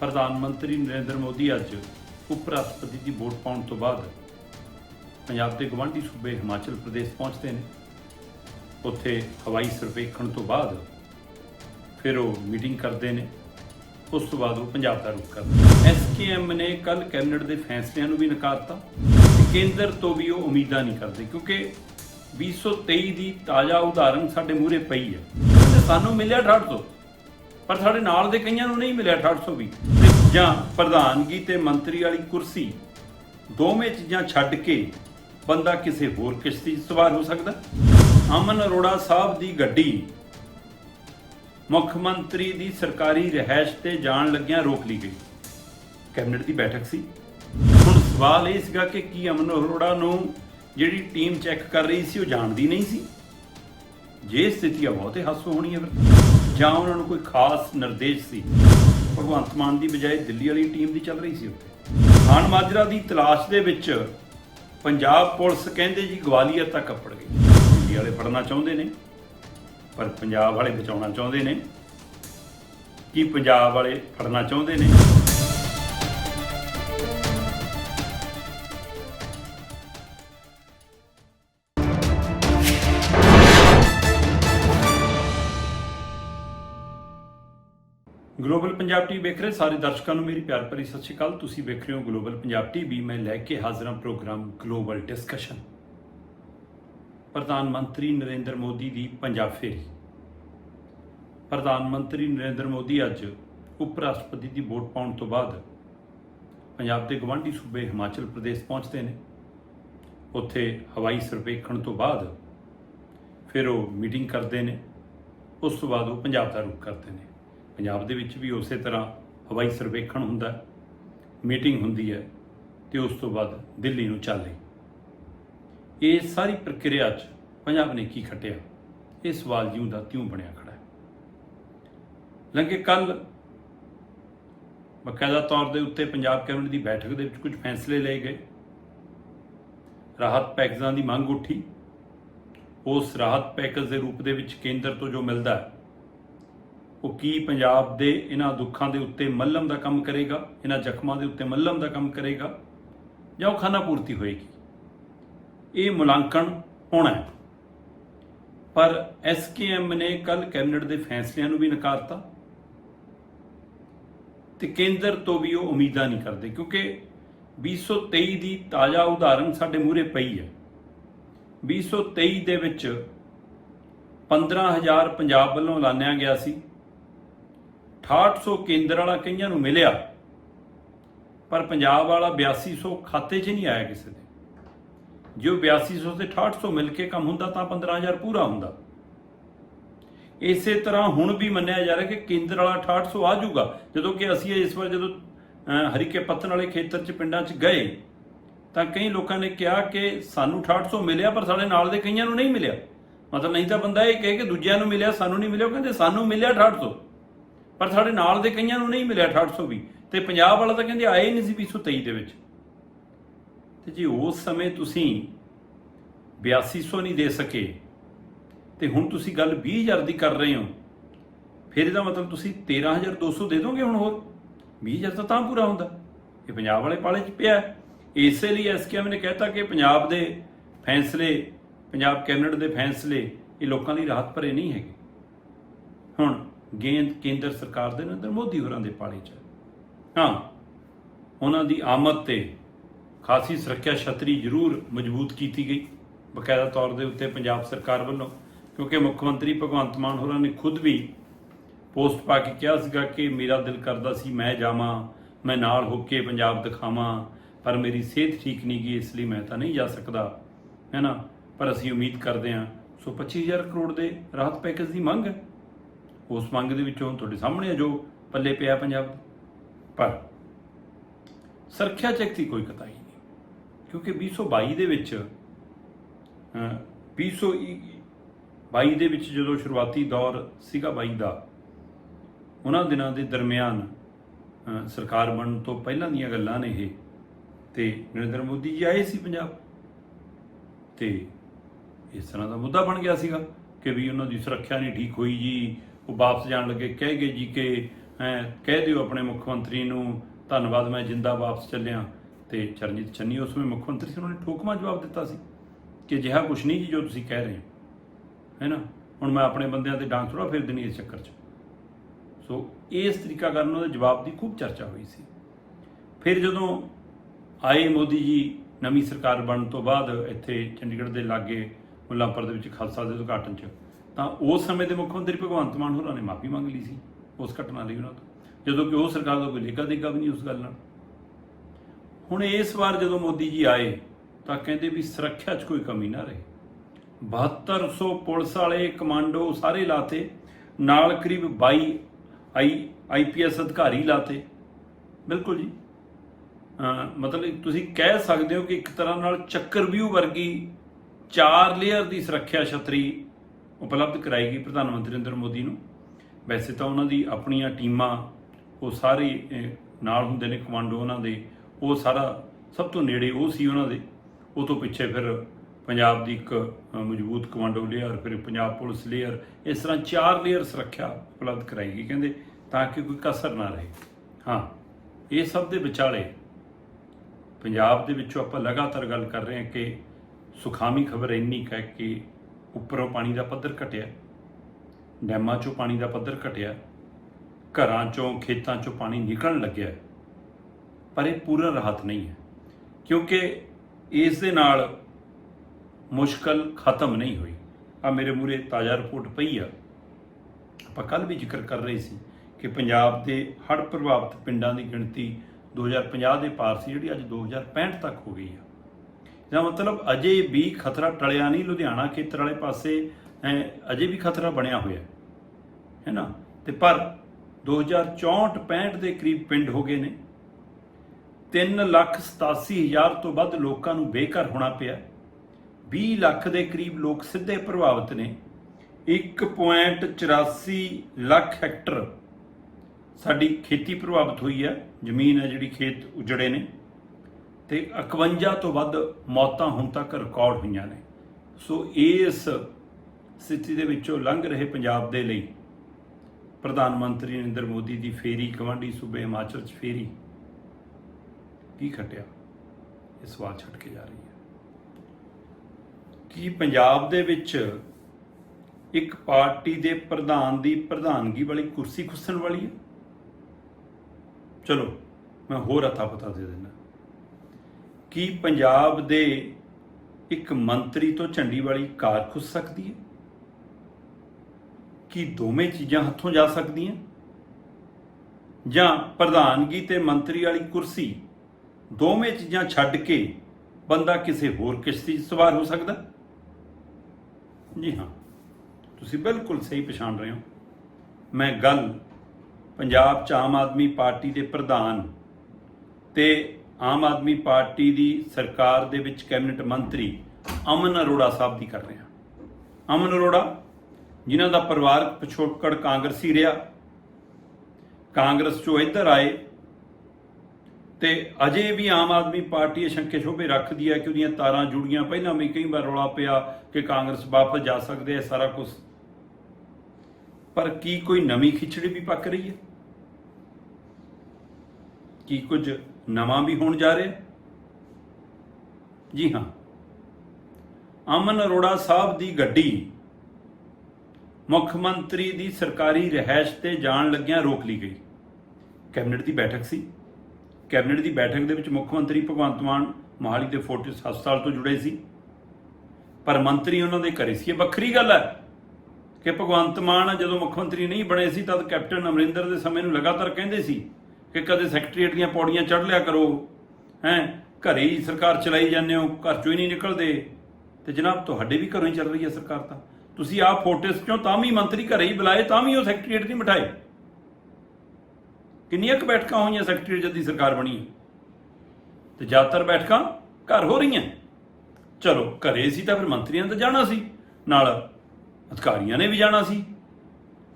ਪ੍ਰਧਾਨ ਮੰਤਰੀ ਨਰਿੰਦਰ ਮੋਦੀ ਅੱਜ ਉਪ ਰਾਸ਼ਟਰਪਤੀ ਦੀ ਵੋਟ ਪਾਉਣ ਤੋਂ ਬਾਅਦ ਪੰਜਾਬ ਦੇ ਗਵਾਂਢੀ ਸੂਬੇ ਹਿਮਾਚਲ ਪ੍ਰਦੇਸ਼ ਪਹੁੰਚਦੇ ਨੇ। ਉੱਥੇ ਹਵਾਈ ਸਰਵੇਖਣ ਤੋਂ ਬਾਅਦ ਫਿਰ ਉਹ ਮੀਟਿੰਗ ਕਰਦੇ ਨੇ। ਉਸ ਤੋਂ ਬਾਅਦ ਉਹ ਪੰਜਾਬ ਦਾ ਰੁਖ ਕਰਦੇ ਐਸਕੇਐਮ ਨੇ ਕੱਲ ਕੈਬਨਿਟ ਦੇ ਫੈਸਲਿਆਂ ਨੂੰ ਵੀ ਨਕਾਰਤਾ ਤੇ ਕੇਂਦਰ ਤੋਂ ਵੀ ਉਹ ਉਮੀਦਾਂ ਨਹੀਂ ਕਰਦੇ ਕਿਉਂਕਿ 2023 ਦੀ ਤਾਜ਼ਾ ਉਦਾਹਰਨ ਸਾਡੇ ਮੂਹਰੇ ਪਈ ਹੈ। ਤੇ ਸਾਨੂੰ ਮਿਲਿਆ 6800 ਪਰ ਸਾਡੇ ਨਾਲ ਦੇ ਕਈਆਂ ਨੂੰ ਨਹੀਂ ਮਿਲਿਆ 6800 ਵੀ ਤੇ ਜਾਂ ਪ੍ਰਧਾਨਗੀ ਤੇ ਮੰਤਰੀ ਵਾਲੀ ਕੁਰਸੀ। ਦੋਵੇਂ ਚੀਜ਼ਾਂ ਛੱਡ ਕੇ ਬੰਦਾ ਕਿਸੇ ਹੋਰ ਕਿਸ਼ਤੀ 'ਚ ਸਵਾਰ ਹੋ ਸਕਦਾ। ਅਮਨ ਅਰੋੜਾ ਸਾਹਿਬ ਦੀ ਗੱਡੀ ਮੁੱਖ ਮੰਤਰੀ ਦੀ ਸਰਕਾਰੀ ਰਿਹਾਇਸ਼ ਤੇ ਜਾਣ ਲੱਗਿਆਂ ਰੋਕ ਲਈ ਗਈ। ਕੈਬਨਿਟ ਦੀ ਬੈਠਕ ਸੀ। ਹੁਣ ਸਵਾਲ ਇਹ ਸੀਗਾ ਕਿ ਕੀ ਅਮਨ ਅਰੋੜਾ ਨੂੰ ਜਿਹੜੀ ਟੀਮ ਚੈੱਕ ਕਰ ਰਹੀ ਸੀ ਉਹ ਜਾਣਦੀ ਨਹੀਂ ਸੀ? ਜੇ ਸਥਿਤੀ ਆ, ਬਹੁਤ ਹੀ ਹਾਸੋ ਹੋਣੀ ਹੈ ਫਿਰ। ਜਾਂ ਉਹਨਾਂ ਨੂੰ ਕੋਈ ਖਾਸ ਨਿਰਦੇਸ਼ ਸੀ? ਭਗਵੰਤ ਮਾਨ ਦੀ ਬਜਾਏ ਦਿੱਲੀ ਵਾਲੀ ਟੀਮ ਦੀ ਚੱਲ ਰਹੀ ਸੀ ਉੱਥੇ। ਖਾਨ ਮਾਜਰਾ ਦੀ ਤਲਾਸ਼ ਦੇ ਵਿੱਚ ਪੰਜਾਬ ਪੁਲਿਸ ਕਹਿੰਦੇ ਜੀ ਗਵਾਲੀਅਰ ਤੱਕ ਅੱਪੜ ਗਈ ਦਿੱਲੀ ਵਾਲੇ ਫੜਨਾ ਚਾਹੁੰਦੇ ਨੇ, ਪਰ ਪੰਜਾਬ ਵਾਲੇ ਬਚਾਉਣਾ ਚਾਹੁੰਦੇ ਨੇ। ਕੀ ਪੰਜਾਬ ਵਾਲੇ ਫੜਨਾ ਚਾਹੁੰਦੇ ਨੇ? ਗਲੋਬਲ ਪੰਜਾਬ ਟੀਵੀ ਵੇਖ ਰਹੇ ਸਾਰੇ ਦਰਸ਼ਕਾਂ ਨੂੰ ਮੇਰੀ ਪਿਆਰ ਭਰੀ ਸਤਿ ਸ਼੍ਰੀ ਅਕਾਲ। ਤੁਸੀਂ ਵੇਖ ਰਹੇ ਹੋ ਗਲੋਬਲ ਪੰਜਾਬ ਟੀਵੀ। ਮੈਂ ਲੈ ਕੇ ਹਾਜ਼ਰ ਹਾਂ ਪ੍ਰੋਗਰਾਮ ਗਲੋਬਲ ਡਿਸਕਸ਼ਨ ਪ੍ਰਧਾਨ ਮੰਤਰੀ ਨਰਿੰਦਰ ਮੋਦੀ ਦੀ ਪੰਜਾਬ ਫੇਰੀ। ਪ੍ਰਧਾਨ ਮੰਤਰੀ ਨਰਿੰਦਰ ਮੋਦੀ ਅੱਜ ਉਪ ਰਾਸ਼ਟਰਪਤੀ ਦੀ ਵੋਟ ਪਾਉਣ ਤੋਂ ਬਾਅਦ ਪੰਜਾਬ ਦੇ ਗਵਾਂਢੀ ਸੂਬੇ ਹਿਮਾਚਲ ਪ੍ਰਦੇਸ਼ ਪਹੁੰਚਦੇ ਨੇ। ਉੱਥੇ ਹਵਾਈ ਸਰਵੇਖਣ ਤੋਂ ਬਾਅਦ ਫਿਰ ਉਹ ਮੀਟਿੰਗ ਕਰਦੇ ਨੇ। ਉਸ ਤੋਂ ਬਾਅਦ ਉਹ ਪੰਜਾਬ ਦਾ ਰੁਖ ਕਰਦੇ ਨੇ। ਪੰਜਾਬ ਦੇ ਵਿੱਚ ਵੀ ਉਸੇ ਤਰ੍ਹਾਂ ਹਵਾਈ ਸਰਵੇਖਣ ਹੁੰਦਾ ਮੀਟਿੰਗ ਹੁੰਦੀ ਹੈ ਤੇ ਉਸ ਤੋਂ ਬਾਅਦ ਦਿੱਲੀ ਨੂੰ ਚੱਲੇ ਇਹ ਸਾਰੀ ਪ੍ਰਕਿਰਿਆ 'ਚ ਪੰਜਾਬ ਨੇ ਕੀ ਖੱਟਿਆ? ਇਹ ਸਵਾਲ ਜਿਉਂ ਦਾ ਤਿਉਂ ਬਣਿਆ ਖੜਾ ਹੈ। ਲੰਗੇ ਕੱਲ ਬਕਾਇਦਾ ਤੌਰ ਦੇ ਉੱਤੇ ਪੰਜਾਬ ਕੈਬਨਿਟ ਦੀ ਬੈਠਕ ਦੇ ਵਿੱਚ ਕੁਝ ਫੈਸਲੇ ਲਏ ਗਏ। ਰਾਹਤ ਪੈਕੇਜਾਂ ਦੀ ਮੰਗ ਉੱਠੀ। ਉਸ ਰਾਹਤ ਪੈਕੇਜ ਦੇ ਰੂਪ ਦੇ ਵਿੱਚ ਕੇਂਦਰ ਤੋਂ ਜੋ ਮਿਲਦਾ ਹੈ ਉਹ ਕੀ ਪੰਜਾਬ ਦੇ ਇਹਨਾਂ ਦੁੱਖਾਂ ਦੇ ਉੱਤੇ ਮੱਲਮ ਦਾ ਕੰਮ ਕਰੇਗਾ, ਇਹਨਾਂ ਜ਼ਖਮਾਂ ਦੇ ਉੱਤੇ ਮੱਲਮ ਦਾ ਕੰਮ ਕਰੇਗਾ, ਜਾਂ ਉਹ ਖਾਨਾ ਪੂਰਤੀ ਹੋਏਗੀ? ਇਹ ਮੁਲਾਂਕਣ ਹੋਣਾ ਹੈ। ਪਰ ਐਸਕੇਐਮ ਨੇ ਕੱਲ ਕੈਬਨਿਟ ਦੇ ਫੈਸਲਿਆਂ ਨੂੰ ਵੀ ਨਕਾਰਤਾ ਤੇ ਕੇਂਦਰ ਤੋਂ ਵੀ ਉਹ ਉਮੀਦਾਂ ਨਹੀਂ ਕਰਦੇ, ਕਿਉਂਕਿ 2023 ਦੀ ਤਾਜ਼ਾ ਉਦਾਹਰਨ ਸਾਡੇ ਮੂਹਰੇ ਪਈ ਹੈ। 2023 ਦੇ ਵਿੱਚ 15000 ਪੰਜਾਬ ਵੱਲੋਂ ਐਲਾਨਿਆ ਗਿਆ ਸੀ। 6800 ਕੇਂਦਰ ਵਾਲਾ ਕਈਆਂ ਨੂੰ ਮਿਲਿਆ ਪਰ ਪੰਜਾਬ ਵਾਲਾ 8200 ਖਾਤੇ 'ਚ ਨਹੀਂ ਆਇਆ ਕਿਸੇ ਦੇ ਜੋ 8200 ਤੇ 6800 ਮਿਲ ਕੇ ਕੰਮ ਹੁੰਦਾ ਤਾਂ 15000 ਪੂਰਾ ਹੁੰਦਾ ਇਸੇ ਤਰ੍ਹਾਂ ਹੁਣ ਵੀ ਮੰਨਿਆ ਜਾ ਰਿਹਾ ਕਿ ਕੇਂਦਰ ਵਾਲਾ 6800 ਆ ਜਾਊਗਾ ਜਦੋਂ ਕਿ ਅਸੀਂ ਇਸ ਵਾਰ ਜਦੋਂ ਹਰੀਕੇ ਪੱਤਨ ਵਾਲੇ ਖੇਤਰ 'ਚ ਪਿੰਡਾਂ 'ਚ ਗਏ ਤਾਂ ਕਈ ਲੋਕਾਂ ਨੇ ਕਿਹਾ ਕਿ ਸਾਨੂੰ 6800 ਮਿਲਿਆ ਪਰ ਸਾਡੇ ਨਾਲ ਦੇ ਕਈਆਂ ਨੂੰ ਨਹੀਂ ਮਿਲਿਆ ਮਤਲਬ ਨਹੀਂ ਤਾਂ ਬੰਦਾ ਇਹ ਕਹੇ ਕਿ ਦੂਜਿਆਂ ਨੂੰ ਮਿਲਿਆ ਸਾਨੂੰ ਨਹੀਂ ਮਿਲਿਆ ਉਹ ਕਹਿੰਦੇ ਸਾਨੂੰ ਮਿਲਿਆ 6800 ਪਰ ਸਾਡੇ ਨਾਲ ਦੇ ਕਈਆਂ ਨੂੰ ਨਹੀਂ ਮਿਲਿਆ 6800 ਵੀ ਤੇ ਪੰਜਾਬ ਵਾਲਾ ਤਾਂ ਕਹਿੰਦੇ ਆਏ ਨਹੀਂ ਸੀ 2023 ਦੇ ਵਿੱਚ। ਤੇ ਜੀ ਉਸ ਸਮੇਂ ਤੁਸੀਂ 8200 ਨਹੀਂ ਦੇ ਸਕੇ, ਤੇ ਹੁਣ ਤੁਸੀਂ ਗੱਲ 20000 ਦੀ ਕਰ ਰਹੇ ਹੋ, ਫਿਰ ਇਹਦਾ ਮਤਲਬ ਤੁਸੀਂ 13200 ਦੇ ਦੋਗੇ ਹੁਣ ਹੋਰ। 20000 ਤਾਂ ਤਾਂ ਪੂਰਾ ਹੁੰਦਾ। ਇਹ ਪੰਜਾਬ ਵਾਲੇ ਪਾਲੇ 'ਚ ਪਿਆ। ਹੈ। ਇਸੇ ਲਈ ਐਸਕੇਐਮ ਨੇ ਕਹਿਤਾ ਕਿ ਪੰਜਾਬ ਦੇ ਫੈਸਲੇ, ਪੰਜਾਬ ਕੈਬਨਿਟ ਦੇ ਫੈਸਲੇ, ਇਹ ਲੋਕਾਂ ਲਈ ਰਾਹਤ ਭਰੇ ਨਹੀਂ ਹੈਗੇ। ਹੁਣ ਗੇਂਦ ਕੇਂਦਰ ਸਰਕਾਰ ਦੇ ਨਰਿੰਦਰ ਮੋਦੀ ਹੋਰਾਂ ਦੇ ਪਾਲੇ 'ਚ ਹਾਂ। ਉਹਨਾਂ ਦੀ ਆਮਦ ਤੇ ਖਾਸੀ ਸੁਰੱਖਿਆ ਛਤਰੀ ਜ਼ਰੂਰ ਮਜ਼ਬੂਤ ਕੀਤੀ ਗਈ, ਬਕਾਇਦਾ ਤੌਰ ਦੇ ਉੱਤੇ ਪੰਜਾਬ ਸਰਕਾਰ ਵੱਲੋਂ, ਕਿਉਂਕਿ ਮੁੱਖ ਮੰਤਰੀ ਭਗਵੰਤ ਮਾਨ ਹੋਰਾਂ ਨੇ ਖੁਦ ਵੀ ਪੋਸਟ ਪਾ ਕੇ ਕਿਹਾ ਸੀਗਾ ਕਿ ਮੇਰਾ ਦਿਲ ਕਰਦਾ ਸੀ ਮੈਂ ਜਾਵਾਂ, ਮੈਂ ਨਾਲ ਹੋ ਕੇ ਪੰਜਾਬ ਦਿਖਾਵਾਂ, ਪਰ ਮੇਰੀ ਸਿਹਤ ਠੀਕ ਨਹੀਂ ਗਈ, ਇਸ ਲਈ ਮੈਂ ਤਾਂ ਨਹੀਂ ਜਾ ਸਕਦਾ, ਹੈ ਨਾ? ਪਰ ਅਸੀਂ ਉਮੀਦ ਕਰਦੇ ਹਾਂ, ਸੋ 25000 ਕਰੋੜ ਦੇ ਰਾਹਤ ਪੈਕੇਜ ਦੀ ਮੰਗ ਹੈ ਉਸ ਮੰਗ ਦੇ ਵਿੱਚੋਂ ਤੁਹਾਡੇ ਸਾਹਮਣੇ ਹੈ ਜੋ ਪੱਲੇ ਪਿਆ ਪੰਜਾਬ ਪਰ ਸੁਰੱਖਿਆ ਚੈੱਕ ਦੀ ਕੋਈ ਕਤਾਈ ਨਹੀਂ ਕਿਉਂਕਿ 2022 ਦੇ ਵਿੱਚ ਅਹ, 2022 ਦੇ ਵਿੱਚ ਜਦੋਂ ਸ਼ੁਰੂਆਤੀ ਦੌਰ ਸੀਗਾ 22 ਦਾ ਉਹਨਾਂ ਦਿਨਾਂ ਦੇ ਦਰਮਿਆਨ ਸਰਕਾਰ ਬਣਨ ਤੋਂ ਪਹਿਲਾਂ ਦੀਆਂ ਗੱਲਾਂ ਨੇ ਇਹ ਤੇ ਨਰਿੰਦਰ ਮੋਦੀ ਜੀ ਆਏ ਸੀ ਪੰਜਾਬ ਤੇ ਇਸ ਤਰ੍ਹਾਂ ਦਾ ਮੁੱਦਾ ਬਣ ਗਿਆ ਸੀਗਾ ਕਿ ਵੀ ਉਹਨਾਂ ਦੀ ਸੁਰੱਖਿਆ ਨਹੀਂ ਠੀਕ ਹੋਈ ਜੀ ਉਹ ਵਾਪਸ ਜਾਣ ਲੱਗੇ, ਕਹਿ ਗਏ ਜੀ ਕਿ ਕਹਿ ਦਿਓ ਆਪਣੇ ਮੁੱਖ ਮੰਤਰੀ ਨੂੰ, ਧੰਨਵਾਦ, ਮੈਂ ਜਿੰਦਾ ਵਾਪਸ ਚੱਲਿਆ। ਤੇ ਚਰਨਜੀਤ ਚੰਨੀ ਉਸ ਵੇਲੇ ਮੁੱਖ ਮੰਤਰੀ ਸੀ, ਉਹਨਾਂ ਨੇ ਠੋਕਮਾ ਜਵਾਬ ਦਿੱਤਾ ਸੀ ਕਿ ਅਜਿਹਾ ਕੁਛ ਨਹੀਂ ਜੀ ਜੋ ਤੁਸੀਂ ਕਹਿ ਰਹੇ ਹੋ। ਹੈ ਨਾ? ਹੁਣ ਮੈਂ ਆਪਣੇ ਬੰਦਿਆਂ ਤੇ ਡਾਂਗ ਥੋੜਾ ਫੇਰ ਦੇਣੀ ਇਸ ਚੱਕਰ 'ਚ। ਸੋ ਇਸ ਤਰੀਕਾ ਕਰਨ ਉਹਦੇ ਜਵਾਬ ਦੀ ਖੂਬ ਚਰਚਾ ਹੋਈ ਸੀ। ਫਿਰ ਜਦੋਂ ਆਏ ਮੋਦੀ ਜੀ ਨਵੀਂ ਸਰਕਾਰ ਬਣਨ ਤੋਂ ਬਾਅਦ ਇੱਥੇ ਚੰਡੀਗੜ੍ਹ ਦੇ ਲਾਗੇ ਮੁੱਲਾਂਪੁਰ ਦੇ ਵਿੱਚ ਖਾਲਸਾ ਦੇ ਉਦਘਾਟਨ 'ਚ ਤਾਂ ਉਸ ਸਮੇਂ ਦੇ ਮੁੱਖ ਮੰਤਰੀ ਭਗਵੰਤ ਮਾਨ ਹੋਰਾਂ ਨੇ ਮਾਫੀ ਮੰਗ ਲਈ ਸੀ ਉਸ ਘਟਨਾ ਲਈ ਉਹਨਾਂ ਤੋਂ, ਜਦੋਂ ਕਿ ਉਹ ਸਰਕਾਰ ਦਾ ਕੋਈ ਲੇਖਾ ਦੇਗਾ ਵੀ ਨਹੀਂ ਉਸ ਗੱਲ ਨਾਲ। ਹੁਣ ਇਸ ਵਾਰ ਜਦੋਂ ਮੋਦੀ ਜੀ ਆਏ, ਤਾਂ ਕਹਿੰਦੇ ਵੀ ਸੁਰੱਖਿਆ 'ਚ ਕੋਈ ਕਮੀ ਨਾ ਰਹੇ। 7200 ਪੁਲਿਸ ਵਾਲੇ ਕਮਾਂਡੋ ਸਾਰੇ ਲਾਤੇ, ਨਾਲ ਕਰੀਬ 22 ਆਈ ਆਈਪੀਐਸ ਅਧਿਕਾਰੀ ਲਾਤੇ। ਬਿਲਕੁਲ ਜੀ। ਮਤਲਬ ਤੁਸੀਂ ਕਹਿ ਸਕਦੇ ਹੋ ਕਿ ਇੱਕ ਤਰ੍ਹਾਂ ਨਾਲ ਚੱਕਰਵਿਊ ਵਰਗੀ ਚਾਰ ਲੇਅਰ ਦੀ ਸੁਰੱਖਿਆ ਛਤਰੀ ਉਪਲਬਧ ਕਰਾਈ ਗਈ ਪ੍ਰਧਾਨ ਮੰਤਰੀ ਨਰਿੰਦਰ ਮੋਦੀ ਨੂੰ। ਵੈਸੇ ਤਾਂ ਉਹਨਾਂ ਦੀ ਆਪਣੀਆਂ ਟੀਮਾਂ ਉਹ ਸਾਰੇ ਨਾਲ ਹੁੰਦੇ ਨੇ, ਕਮਾਂਡੋ ਉਹਨਾਂ ਦੇ। ਉਹ ਸਾਰਾ, ਸਭ ਤੋਂ ਨੇੜੇ ਉਹ ਸੀ ਉਹਨਾਂ ਦੇ। ਉਹ ਤੋਂ ਪਿੱਛੇ ਫਿਰ ਪੰਜਾਬ ਦੀ ਇੱਕ ਮਜ਼ਬੂਤ ਕਮਾਂਡੋ ਲੇਅਰ, ਫਿਰ ਪੰਜਾਬ ਪੁਲਿਸ ਲੇਅਰ, ਇਸ ਤਰ੍ਹਾਂ ਚਾਰ ਲੇਅਰ ਸੁਰੱਖਿਆ ਉਪਲਬਧ ਕਰਾਈ ਗਈ, ਕਹਿੰਦੇ, ਤਾਂ ਕਿ ਕੋਈ ਕਸਰ ਨਾ ਰਹੇ। ਹਾਂ, ਇਹ ਸਭ ਦੇ ਵਿਚਾਲੇ ਪੰਜਾਬ ਦੇ ਵਿੱਚੋਂ ਆਪਾਂ ਲਗਾਤਾਰ ਗੱਲ ਕਰ ਰਹੇ ਹਾਂ ਕਿ ਸੁਖਾਮੀ ਖਬਰ ਇੰਨੀ ਕੁ ਹੈ ਕਿ ਉੱਪਰੋਂ ਪਾਣੀ ਦਾ ਪੱਧਰ ਘਟਿਆ, ਡੈਮਾਂ 'ਚੋਂ ਪਾਣੀ ਦਾ ਪੱਧਰ ਘਟਿਆ, ਘਰਾਂ 'ਚੋਂ, ਖੇਤਾਂ 'ਚੋਂ ਪਾਣੀ ਨਿਕਲਣ ਲੱਗਿਆ। ਪਰ ਇਹ ਪੂਰਾ ਰਾਹਤ ਨਹੀਂ ਹੈ, ਕਿਉਂਕਿ ਇਸ ਦੇ ਨਾਲ ਮੁਸ਼ਕਲ ਖਤਮ ਨਹੀਂ ਹੋਈ। ਆ ਮੇਰੇ ਮੂਰੇ ਤਾਜ਼ਾ ਰਿਪੋਰਟ ਪਈ ਆ। ਆਪਾਂ ਕੱਲ ਵੀ ਜ਼ਿਕਰ ਕਰ ਰਹੇ ਸੀ ਕਿ ਪੰਜਾਬ ਦੇ ਹੜ੍ਹ ਪ੍ਰਭਾਵਿਤ ਪਿੰਡਾਂ ਦੀ ਗਿਣਤੀ 2050 ਦੇ ਪਾਰ ਸੀ, ਜਿਹੜੀ ਅੱਜ 2065 ਤੱਕ ਹੋ ਗਈ ਆ। ਜਾਂ ਮਤਲਬ ਅਜੇ ਵੀ ਖਤਰਾ ਟਲਿਆ ਨਹੀਂ, ਲੁਧਿਆਣਾ ਖੇਤਰ ਵਾਲੇ ਪਾਸੇ ਅਜੇ ਵੀ ਖਤਰਾ ਬਣਿਆ ਹੋਇਆ ਹੈ। ਨਾ? ਤੇ ਪਰ 2064 65 ਦੇ ਕਰੀਬ ਪਿੰਡ ਹੋ ਗਏ ਨੇ। 3 ਲੱਖ 87 ਹਜ਼ਾਰ ਤੋਂ ਵੱਧ ਲੋਕਾਂ ਨੂੰ ਬੇਘਰ ਹੋਣਾ ਪਿਆ। 20 ਲੱਖ ਦੇ ਕਰੀਬ ਲੋਕ ਸਿੱਧੇ ਪ੍ਰਭਾਵਿਤ ਨੇ। 1.84 ਲੱਖ ਹੈਕਟਰ ਸਾਡੀ ਖੇਤੀ ਪ੍ਰਭਾਵਿਤ ਹੋਈ ਹੈ। ਜ਼ਮੀਨ ਹੈ ਜਿਹੜੀ ਖੇਤ ਉਜੜੇ ਨੇ। ਤੇ 51 ਤੋਂ ਵੱਧ ਮੌਤਾਂ ਹੁਣ ਤੱਕ ਰਿਕਾਰਡ ਹੋਈਆਂ ਨੇ। ਸੋ ਇਸ ਸਥਿਤੀ ਦੇ ਵਿੱਚੋਂ ਲੰਘ ਰਹੇ ਪੰਜਾਬ ਦੇ ਲਈ ਪ੍ਰਧਾਨ ਮੰਤਰੀ ਨਰਿੰਦਰ ਮੋਦੀ ਦੀ ਫੇਰੀ, ਗਵਾਂਢੀ ਸੂਬੇ ਹਿਮਾਚਲ 'ਚ ਫੇਰੀ, ਕੀ ਖਟਿਆ? ਇਹ ਸਵਾਲ ਛੱਡ ਕੇ ਜਾ ਰਹੀ ਹੈ। ਕੀ ਪੰਜਾਬ ਦੇ ਵਿੱਚ ਇੱਕ ਪਾਰਟੀ ਦੇ ਪ੍ਰਧਾਨ ਦੀ ਪ੍ਰਧਾਨਗੀ ਵਾਲੀ ਕੁਰਸੀ ਖੁੱਸਣ ਵਾਲੀ ਹੈ? ਚਲੋ, ਮੈਂ ਹੋਰ ਅਤਾ ਪਤਾ ਦੇ ਦਿੰਦਾ। ਕੀ ਪੰਜਾਬ ਦੇ ਇੱਕ ਮੰਤਰੀ ਤੋਂ ਝੰਡੀ ਵਾਲੀ ਕਾਰ ਖੁੱਸ ਸਕਦੀ ਹੈ? ਕੀ ਦੋਵੇਂ ਚੀਜ਼ਾਂ ਹੱਥੋਂ ਜਾ ਸਕਦੀਆਂ? ਜਾਂ ਪ੍ਰਧਾਨਗੀ ਤੇ ਮੰਤਰੀ ਵਾਲੀ ਕੁਰਸੀ ਦੋਵੇਂ ਚੀਜ਼ਾਂ ਛੱਡ ਕੇ ਬੰਦਾ ਕਿਸੇ ਹੋਰ ਕਿਸ਼ਤੀ 'ਚ ਸਵਾਰ ਹੋ ਸਕਦਾ? ਜੀ ਹਾਂ, ਤੁਸੀਂ ਬਿਲਕੁਲ ਸਹੀ ਪਛਾਣ ਰਹੇ ਹੋ। ਮੈਂ ਗੱਲ ਪੰਜਾਬ 'ਚ ਆਮ ਆਦਮੀ ਪਾਰਟੀ ਦੇ ਪ੍ਰਧਾਨ ਤੇ ਆਮ ਆਦਮੀ ਪਾਰਟੀ ਦੀ ਸਰਕਾਰ ਦੇ ਵਿੱਚ ਕੈਬਨਿਟ ਮੰਤਰੀ ਅਮਨ ਅਰੋੜਾ ਸਾਹਿਬ ਦੀ ਕਰ ਰਿਹਾ। ਅਮਨ ਅਰੋੜਾ, ਜਿਨ੍ਹਾਂ ਦਾ ਪਰਿਵਾਰ ਪਿਛੋਕੜ ਕਾਂਗਰਸੀ ਰਿਹਾ, ਕਾਂਗਰਸ ਚੋਂ ਇੱਧਰ ਆਏ ਤੇ ਅਜੇ ਵੀ ਆਮ ਆਦਮੀ ਪਾਰਟੀ ਇਹ ਸ਼ੰਕੇ ਸ਼ੋਭੇ ਰੱਖਦੀ ਹੈ ਕਿ ਉਹਦੀਆਂ ਤਾਰਾਂ ਜੁੜੀਆਂ। ਪਹਿਲਾਂ ਵੀ ਕਈ ਵਾਰ ਰੌਲਾ ਪਿਆ ਕਿ ਕਾਂਗਰਸ ਵਾਪਸ ਜਾ ਸਕਦੇ ਹੈ, ਸਾਰਾ ਕੁਝ ਪਰ ਕੀ ਕੋਈ ਨਵੀਂ ਖਿਚੜੀ ਵੀ ਪੱਕ ਰਹੀ ਹੈ? ਕੀ ਕੁਝ ਨਵਾਂ ਵੀ ਹੋਣ ਜਾ ਰਿਹਾ ਜੀ ਹਾਂ। ਅਮਨ ਅਰੋੜਾ ਸਾਹਿਬ ਦੀ ਗੱਡੀ ਮੁੱਖ ਮੰਤਰੀ ਦੀ ਸਰਕਾਰੀ ਰਹਿائش ਤੇ ਜਾਣ ਲੱਗਿਆਂ ਰੋਕ ਲਈ ਗਈ। ਕੈਬਨਿਟ ਦੀ ਬੈਠਕ ਸੀ। ਕੈਬਨਿਟ ਦੀ ਬੈਠਕ ਦੇ ਵਿੱਚ ਮੁੱਖ ਮੰਤਰੀ ਭਗਵੰਤ ਮਾਨ ਮਹਾਲੀ ਦੇ ਫੋਰਟਿਸ ਹਸਪਤਾਲ ਤੋਂ ਜੁੜੇ ਸੀ। ਪਰ ਮੰਤਰੀ ਉਹਨਾਂ ਦੇ ਘਰੇ ਸੀ। ਇਹ ਵੱਖਰੀ ਗੱਲ ਹੈ ਕਿ ਭਗਵੰਤ ਮਾਨ ਜਦੋਂ ਮੁੱਖ ਮੰਤਰੀ ਨਹੀਂ ਬਣੇ ਸੀ, ਤਦ ਕੈਪਟਨ ਅਮਰਿੰਦਰ ਦੇ ਸਮੇਂ ਨੂੰ ਲਗਾਤਾਰ ਕਹਿੰਦੇ ਸੀ ਕਿ ਕਦੇ ਸੈਕਟਰੀਏਟ ਦੀਆਂ ਪੌੜੀਆਂ ਚੜ੍ਹ ਲਿਆ ਕਰੋ, ਹੈ? ਘਰੇ ਹੀ ਸਰਕਾਰ ਚਲਾਈ ਜਾਂਦੇ ਹੋ, ਘਰ ਚੋਂ ਹੀ ਨਹੀਂ ਨਿਕਲਦੇ। ਤੇ ਜਨਾਬ, ਤੁਹਾਡੇ ਵੀ ਘਰੋਂ ਹੀ ਚੱਲ ਰਹੀ ਹੈ ਸਰਕਾਰ ਤਾਂ। ਤੁਸੀਂ ਆਪ ਫੋਰਟਿਸ ਚੋਂ ਤਾਂ ਵੀ ਮੰਤਰੀ ਘਰੇ ਹੀ ਬੁਲਾਏ, ਤਾਂ ਵੀ ਉਹ ਸੈਕਟਰੀਏਟ ਨਹੀਂ ਬਿਠਾਏ ਕਿੰਨੀਆਂ ਕੁ ਬੈਠਕਾਂ ਹੋਈਆਂ ਸੈਕਟਰੀਏਟ ਜਦ ਦੀ ਸਰਕਾਰ ਬਣੀ ਹੈ? ਤੇ ਜ਼ਿਆਦਾਤਰ ਬੈਠਕਾਂ ਘਰ ਹੋ ਰਹੀਆਂ। ਚਲੋ, ਘਰੇ ਸੀ ਤਾਂ ਫਿਰ ਮੰਤਰੀਆਂ ਨੇ ਤਾਂ ਜਾਣਾ ਸੀ। ਨਾਲ ਅਧਿਕਾਰੀਆਂ ਨੇ ਵੀ ਜਾਣਾ ਸੀ।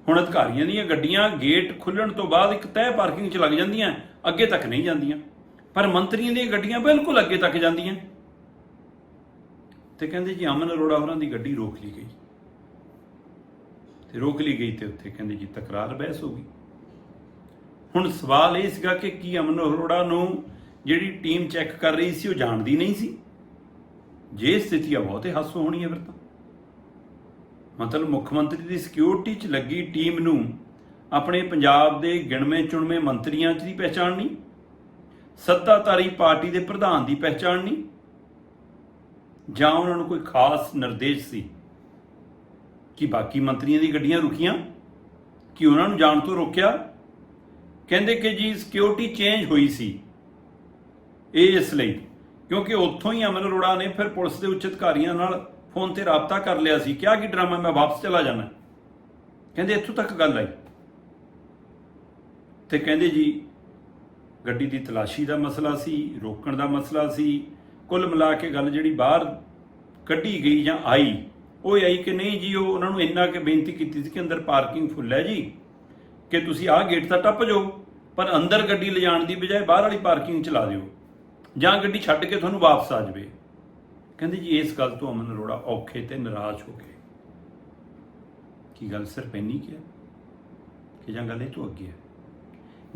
ਹੁਣ ਅਧਿਕਾਰੀਆਂ ਦੀਆਂ ਗੱਡੀਆਂ ਗੇਟ ਖੁੱਲਣ ਤੋਂ ਬਾਅਦ ਇੱਕ ਤੈਅ ਪਾਰਕਿੰਗ 'ਚ ਲੱਗ ਜਾਂਦੀਆਂ, ਅੱਗੇ ਤੱਕ ਨਹੀਂ ਜਾਂਦੀਆਂ। ਪਰ ਮੰਤਰੀਆਂ ਦੀਆਂ ਗੱਡੀਆਂ ਬਿਲਕੁਲ ਅੱਗੇ ਤੱਕ ਜਾਂਦੀਆਂ। ਤੇ ਕਹਿੰਦੇ ਜੀ ਅਮਨ ਅਰੋੜਾ ਹੋਰਾਂ ਦੀ ਗੱਡੀ ਰੋਕ ਲਈ ਗਈ। ਤੇ ਰੋਕ ਲਈ ਗਈ ਤੇ ਉੱਥੇ ਕਹਿੰਦੇ ਜੀ ਤਕਰਾਰ ਬਹਿਸ ਹੋ ਗਈ। ਹੁਣ ਸਵਾਲ ਇਹ ਸੀਗਾ ਕਿ ਕੀ ਅਮਨ ਅਰੋੜਾ ਨੂੰ ਜਿਹੜੀ ਟੀਮ ਚੈੱਕ ਕਰ ਰਹੀ ਸੀ ਉਹ ਜਾਣਦੀ ਨਹੀਂ ਸੀ? ਜੇ ਸਥਿਤੀ ਆ, ਬਹੁਤੇ ਹਾਸੋ ਹੋਣੀ ਹੈ ਫਿਰ ਤਾਂ। ਮਤਲਬ ਮੁੱਖ ਮੰਤਰੀ ਦੀ ਸਿਕਿਉਰਿਟੀ 'ਚ ਲੱਗੀ ਟੀਮ ਨੂੰ ਆਪਣੇ ਪੰਜਾਬ ਦੇ ਗਿਣਵੇਂ ਚੁਣਵੇਂ ਮੰਤਰੀਆਂ 'ਚ ਦੀ ਪਹਿਚਾਣ ਨਹੀਂ, ਸੱਤਾਧਾਰੀ ਪਾਰਟੀ ਦੇ ਪ੍ਰਧਾਨ ਦੀ ਪਹਿਚਾਣ ਨਹੀਂ, ਜਾਂ ਉਹਨਾਂ ਨੂੰ ਕੋਈ ਖਾਸ ਨਿਰਦੇਸ਼ ਸੀ ਕਿ ਬਾਕੀ ਮੰਤਰੀਆਂ ਦੀ ਗੱਡੀਆਂ ਰੁਕੀਆਂ, ਕਿ ਉਹਨਾਂ ਨੂੰ ਜਾਣ ਤੋਂ ਰੋਕਿਆ? ਕਹਿੰਦੇ ਕਿ ਜੀ ਸਿਕਿਉਰਿਟੀ ਚੇਂਜ ਹੋਈ ਸੀ ਇਹ ਇਸ ਲਈ, ਕਿਉਂਕਿ ਉੱਥੋਂ ਹੀ ਅਮਨ ਅਰੋੜਾ ਨੇ ਫਿਰ ਪੁਲਿਸ ਦੇ ਉੱਚ ਅਧਿਕਾਰੀਆਂ ਨਾਲ ਫੋਨ ਤੇ ਰਾਬਤਾ ਕਰ ਲਿਆ ਸੀ, ਕਿਹਾ ਕਿ ਡਰਾਮਾ ਮੈਂ ਵਾਪਸ ਚਲਾ ਜਾਣਾ। ਕਹਿੰਦੇ, ਇੱਥੋਂ ਤੱਕ ਗੱਲ ਆਈ। ਤੇ ਕਹਿੰਦੇ ਜੀ, ਗੱਡੀ ਦੀ ਤਲਾਸ਼ੀ ਦਾ ਮਸਲਾ ਸੀ, ਰੋਕਣ ਦਾ ਮਸਲਾ ਸੀ, ਕੁੱਲ ਮਿਲਾ ਕੇ ਗੱਲ ਜਿਹੜੀ ਬਾਹਰ ਕੱਢੀ ਗਈ ਜਾਂ ਆਈ, ਉਹ ਆਈ ਕਿ ਨਹੀਂ ਜੀ, ਉਹ ਉਹਨਾਂ ਨੂੰ ਇੰਨਾ ਕਿ ਬੇਨਤੀ ਕੀਤੀ ਸੀ ਕਿ ਅੰਦਰ ਪਾਰਕਿੰਗ ਫੁੱਲ ਹੈ ਜੀ, ਕਿ ਤੁਸੀਂ ਆਹ ਗੇਟ ਤਾਂ ਟੱਪ ਜਾਓ, ਪਰ ਅੰਦਰ ਗੱਡੀ ਲਿਜਾਣ ਦੀ ਬਜਾਏ ਬਾਹਰ ਵਾਲੀ ਪਾਰਕਿੰਗ ਚਲਾ ਦਿਓ, ਜਾਂ ਗੱਡੀ ਛੱਡ ਕੇ ਤੁਹਾਨੂੰ ਵਾਪਸ ਆ ਜਾਵੇ। ਕਹਿੰਦੇ ਜੀ, ਇਸ ਗੱਲ ਤੋਂ ਅਮਨ ਅਰੋੜਾ ਔਖੇ ਤੇ ਨਿਰਾਸ਼ ਹੋ ਗਏ। ਕੀ ਗੱਲ ਸਿਰਫ ਇੰਨੀ ਕਿ ਕਿ ਜਾਂ ਗੱਲ ਇਹ ਤੋਂ ਅੱਗੇ ਹੈ?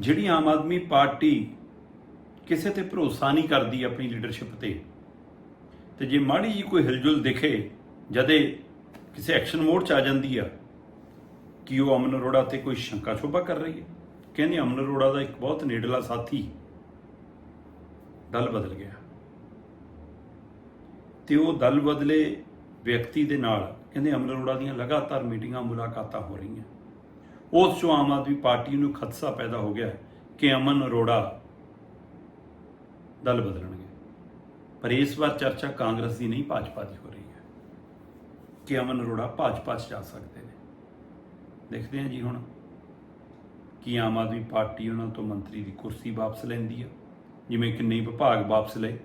ਜਿਹੜੀ ਆਮ ਆਦਮੀ ਪਾਰਟੀ ਕਿਸੇ ਤੇ ਭਰੋਸਾ ਨਹੀਂ ਕਰਦੀ ਆਪਣੀ ਲੀਡਰਸ਼ਿਪ ਤੇ ਤੇ ਜੇ ਮਾੜੀ ਜੀ ਕੋਈ ਹਿਲਜੁਲ ਦਿਖੇ, ਜਦੇ ਕਿਸੇ ਐਕਸ਼ਨ ਮੋਡ ਚ ਆ ਜਾਂਦੀ ਆ, ਕਿ ਉਹ ਅਮਨ ਅਰੋੜਾ ਤੇ ਕੋਈ ਸ਼ੰਕਾ ਸ਼ੋਭਾ ਕਰ ਰਹੀ ਹੈ? ਕਹਿੰਦੇ ਅਮਨ ਅਰੋੜਾ ਦਾ ਇੱਕ ਬਹੁਤ ਨੇੜਲਾ ਸਾਥੀ ਦਲ ਬਦਲ ਗਿਆ। ਤੇ ਉਹ ਦਲ ਬਦਲੇ ਵਿਅਕਤੀ ਦੇ ਨਾਲ, ਕਹਿੰਦੇ ਅਮਨ ਅਰੋੜਾ ਦੀਆਂ ਲਗਾਤਾਰ ਮੀਟਿੰਗਾਂ, ਮੁਲਾਕਾਤਾਂ ਹੋ ਰਹੀਆਂ। ਉਸ ਚੋਂ ਆਮ ਆਦਮੀ ਪਾਰਟੀ ਨੂੰ ਖਦਸ਼ਾ ਪੈਦਾ ਹੋ ਗਿਆ ਕਿ ਅਮਨ ਅਰੋੜਾ ਦਲ ਬਦਲਣਗੇ। ਪਰ ਇਸ ਵਾਰ ਚਰਚਾ ਕਾਂਗਰਸ ਦੀ ਨਹੀਂ, ਭਾਜਪਾ ਦੀ ਹੋ ਰਹੀ ਹੈ ਕਿ ਅਮਨ ਅਰੋੜਾ ਭਾਜਪਾ 'ਚ ਜਾ ਸਕਦੇ ਨੇ। ਦੇਖਦੇ ਹਾਂ ਜੀ ਹੁਣ ਕੀ ਆਮ ਆਦਮੀ ਪਾਰਟੀ ਉਹਨਾਂ ਤੋਂ ਮੰਤਰੀ ਦੀ ਕੁਰਸੀ ਵਾਪਸ ਲੈਂਦੀ ਆ ਜਿਵੇਂ ਕਿੰਨੇ ਵਿਭਾਗ ਵਾਪਸ ਲਏ।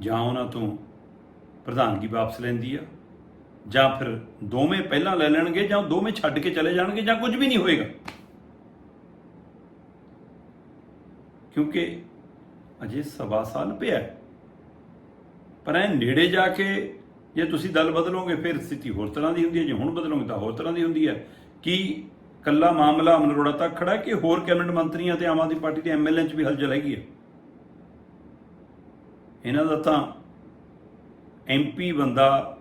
ਜਾਂ ਉਹਨਾਂ ਤੋਂ ਪ੍ਰਧਾਨਗੀ ਵਾਪਸ ਲੈਂਦੀ ਆ, ਜਾਂ ਫਿਰ ਦੋਵੇਂ ਪਹਿਲਾਂ ਲੈ ਲੈਣਗੇ ਜਾਂ ਦੋਵੇਂ ਛੱਡ ਕੇ ਚਲੇ ਜਾਣਗੇ ਜਾਂ ਕੁਝ ਵੀ ਨਹੀਂ ਹੋਏਗਾ। ਕਿਉਂਕਿ ਅਜੇ ਸਵਾ ਸਾਲ ਪਿਆ ਪਰ ਇਹ ਨੇੜੇ ਜਾ ਕੇ ਜੇ ਤੁਸੀਂ ਦਲ ਬਦਲੋਗੇ, ਫਿਰ ਸਥਿਤੀ ਹੋਰ ਤਰ੍ਹਾਂ ਦੀ ਹੁੰਦੀ ਹੈ। ਜੇ ਹੁਣ ਬਦਲੋਗੇ ਤਾਂ ਹੋਰ ਤਰ੍ਹਾਂ ਦੀ ਹੁੰਦੀ ਹੈ। ਕੀ ਕੱਲਾ ਮਾਮਲਾ ਅਮਨ ਅਰੋੜਾ ਤੱਕ ਖੜਾ ਕਿ ਹੋਰ ਕੈਬਨਿਟ ਮੰਤਰੀਆਂ ਤੇ ਆਮ ਆਦਮੀ ਪਾਰਟੀ ਦੇ ਐਮਐਲਏ 'ਚ ਵੀ ਹਲਚਲ ਹੈਗੀ ਹੈ? ਇਹਨਾਂ ਦਾ ਤਾਂ ਐਮਪੀ ਬੰਦਾ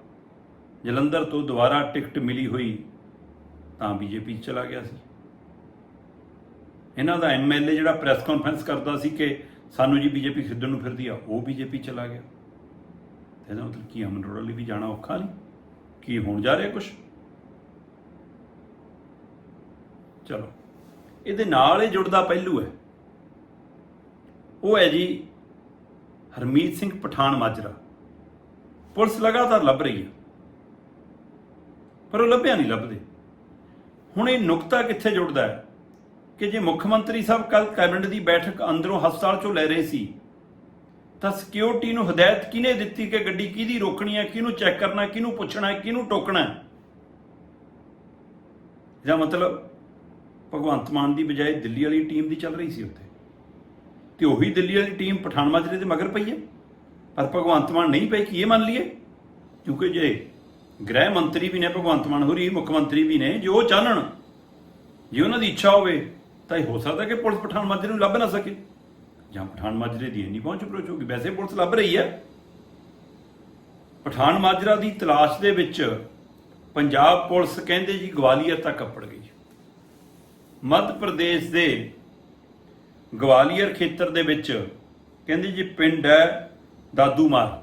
ਜਲੰਧਰ ਤੋਂ ਦੁਬਾਰਾ ਟਿਕਟ ਮਿਲੀ ਹੋਈ ਤਾਂ ਬੀਜੇਪੀ ਚਲਾ ਗਿਆ ਸੀ। ਇਹਨਾਂ ਦਾ ਐਮਐਲਏ ਜਿਹੜਾ ਪ੍ਰੈਸ ਕਾਨਫਰੰਸ ਕਰਦਾ ਸੀ ਕਿ ਸਾਨੂੰ ਜੀ ਬੀਜੇਪੀ ਖਿੱਦਣ ਨੂੰ ਫਿਰਦੀ ਆ, ਉਹ ਬੀਜੇਪੀ ਚਲਾ ਗਿਆ। ਤੇ ਇਹਦਾ ਮਤਲਬ ਕੀ ਅਮਨ ਅਰੋੜਾ ਲਈ ਵੀ ਜਾਣਾ ਔਖਾ ਨਹੀਂ? ਕੀ ਹੋਣ ਜਾ ਰਿਹਾ ਕੁਝ ਚਲੋ, ਇਹਦੇ ਨਾਲ ਹੀ ਜੁੜਦਾ ਪਹਿਲੂ ਹੈ। ਉਹ ਹੈ ਜੀ ਹਰਮੀਤ ਸਿੰਘ ਪਠਾਨ ਮਾਜਰਾ। ਪੁਲਿਸ ਲਗਾਤਾਰ ਲੱਭ ਰਹੀ ਹੈ। ਪਰ ਉਹ ਲੱਭਿਆ ਨਹੀਂ ਲੱਭਦੇ। ਹੁਣ ਇਹ ਨੁਕਤਾ ਕਿੱਥੇ ਜੁੜਦਾ ਹੈ? ਕਿ ਜੇ ਮੁੱਖ ਮੰਤਰੀ ਸਾਹਿਬ ਕੱਲ ਕੈਬਨਿਟ ਦੀ ਬੈਠਕ ਅੰਦਰੋਂ ਹਸਪਤਾਲ ਚੋਂ ਲੈ ਰਹੇ ਸੀ, ਤਾਂ ਸਿਕਿਉਰਿਟੀ ਨੂੰ ਹਦਾਇਤ ਕਿਹਨੇ ਦਿੱਤੀ ਕਿ ਗੱਡੀ ਕਿਹਦੀ ਰੋਕਣੀ ਹੈ, ਕਿਹਨੂੰ ਚੈੱਕ ਕਰਨਾ, ਕਿਹਨੂੰ ਪੁੱਛਣਾ ਕਿਹਨੂੰ ਟੋਕਣਾ ਜਾਂ ਮਤਲਬ ਭਗਵੰਤ ਮਾਨ ਦੀ ਬਜਾਏ ਦਿੱਲੀ ਵਾਲੀ ਟੀਮ ਦੀ ਚੱਲ ਰਹੀ ਸੀ ਉੱਥੇ? ਤੇ ਉਹੀ ਦਿੱਲੀ ਵਾਲੀ ਟੀਮ ਪਠਾਨ ਮਾਜਰੇ ਦੇ ਮਗਰ ਪਈ ਹੈ? ਪਰ ਭਗਵੰਤ ਮਾਨ ਨਹੀਂ ਪਈ ਕਿ ਇਹ ਮੰਨ ਲਈਏ? ਕਿਉਂਕਿ ਜੇ ਗ੍ਰਹਿ ਮੰਤਰੀ ਵੀ ਨੇ, ਭਗਵੰਤ ਮਾਨ ਹੋਰੀ, ਮੁੱਖ ਮੰਤਰੀ ਵੀ ਨੇ, ਜੋ ਚਾਹਣ ਜੇ ਉਹਨਾਂ ਦੀ ਇੱਛਾ ਹੋਵੇ, ਤਾਂ ਇਹ ਹੋ ਸਕਦਾ ਕਿ ਪੁਲਿਸ ਪਠਾਨ ਮਾਜਰੇ ਨੂੰ ਲੱਭ ਨਾ ਸਕੇ। ਜਾਂ ਪਠਾਨ ਮਾਜਰੇ ਦੀ ਨਹੀਂ ਪਹੁੰਚ ਅਪਰੋਚ ਹੋਗੀ ਵੈਸੇ ਪੁਲਿਸ ਲੱਭ ਰਹੀ ਹੈ। ਪਠਾਨ ਮਾਜਰਾ ਦੀ ਤਲਾਸ਼ ਦੇ ਵਿੱਚ ਪੰਜਾਬ ਪੁਲਿਸ ਕਹਿੰਦੇ ਜੀ ਗਵਾਲੀਅਰ ਤੱਕ ਅੱਪੜ ਗਈ। ਮੱਧ ਪ੍ਰਦੇਸ਼ ਦੇ ਗਵਾਲੀਅਰ ਖੇਤਰ ਦੇ ਵਿੱਚ ਕਹਿੰਦੇ ਜੀ ਪਿੰਡ ਹੈ ਦਾਦੂਮਾਰ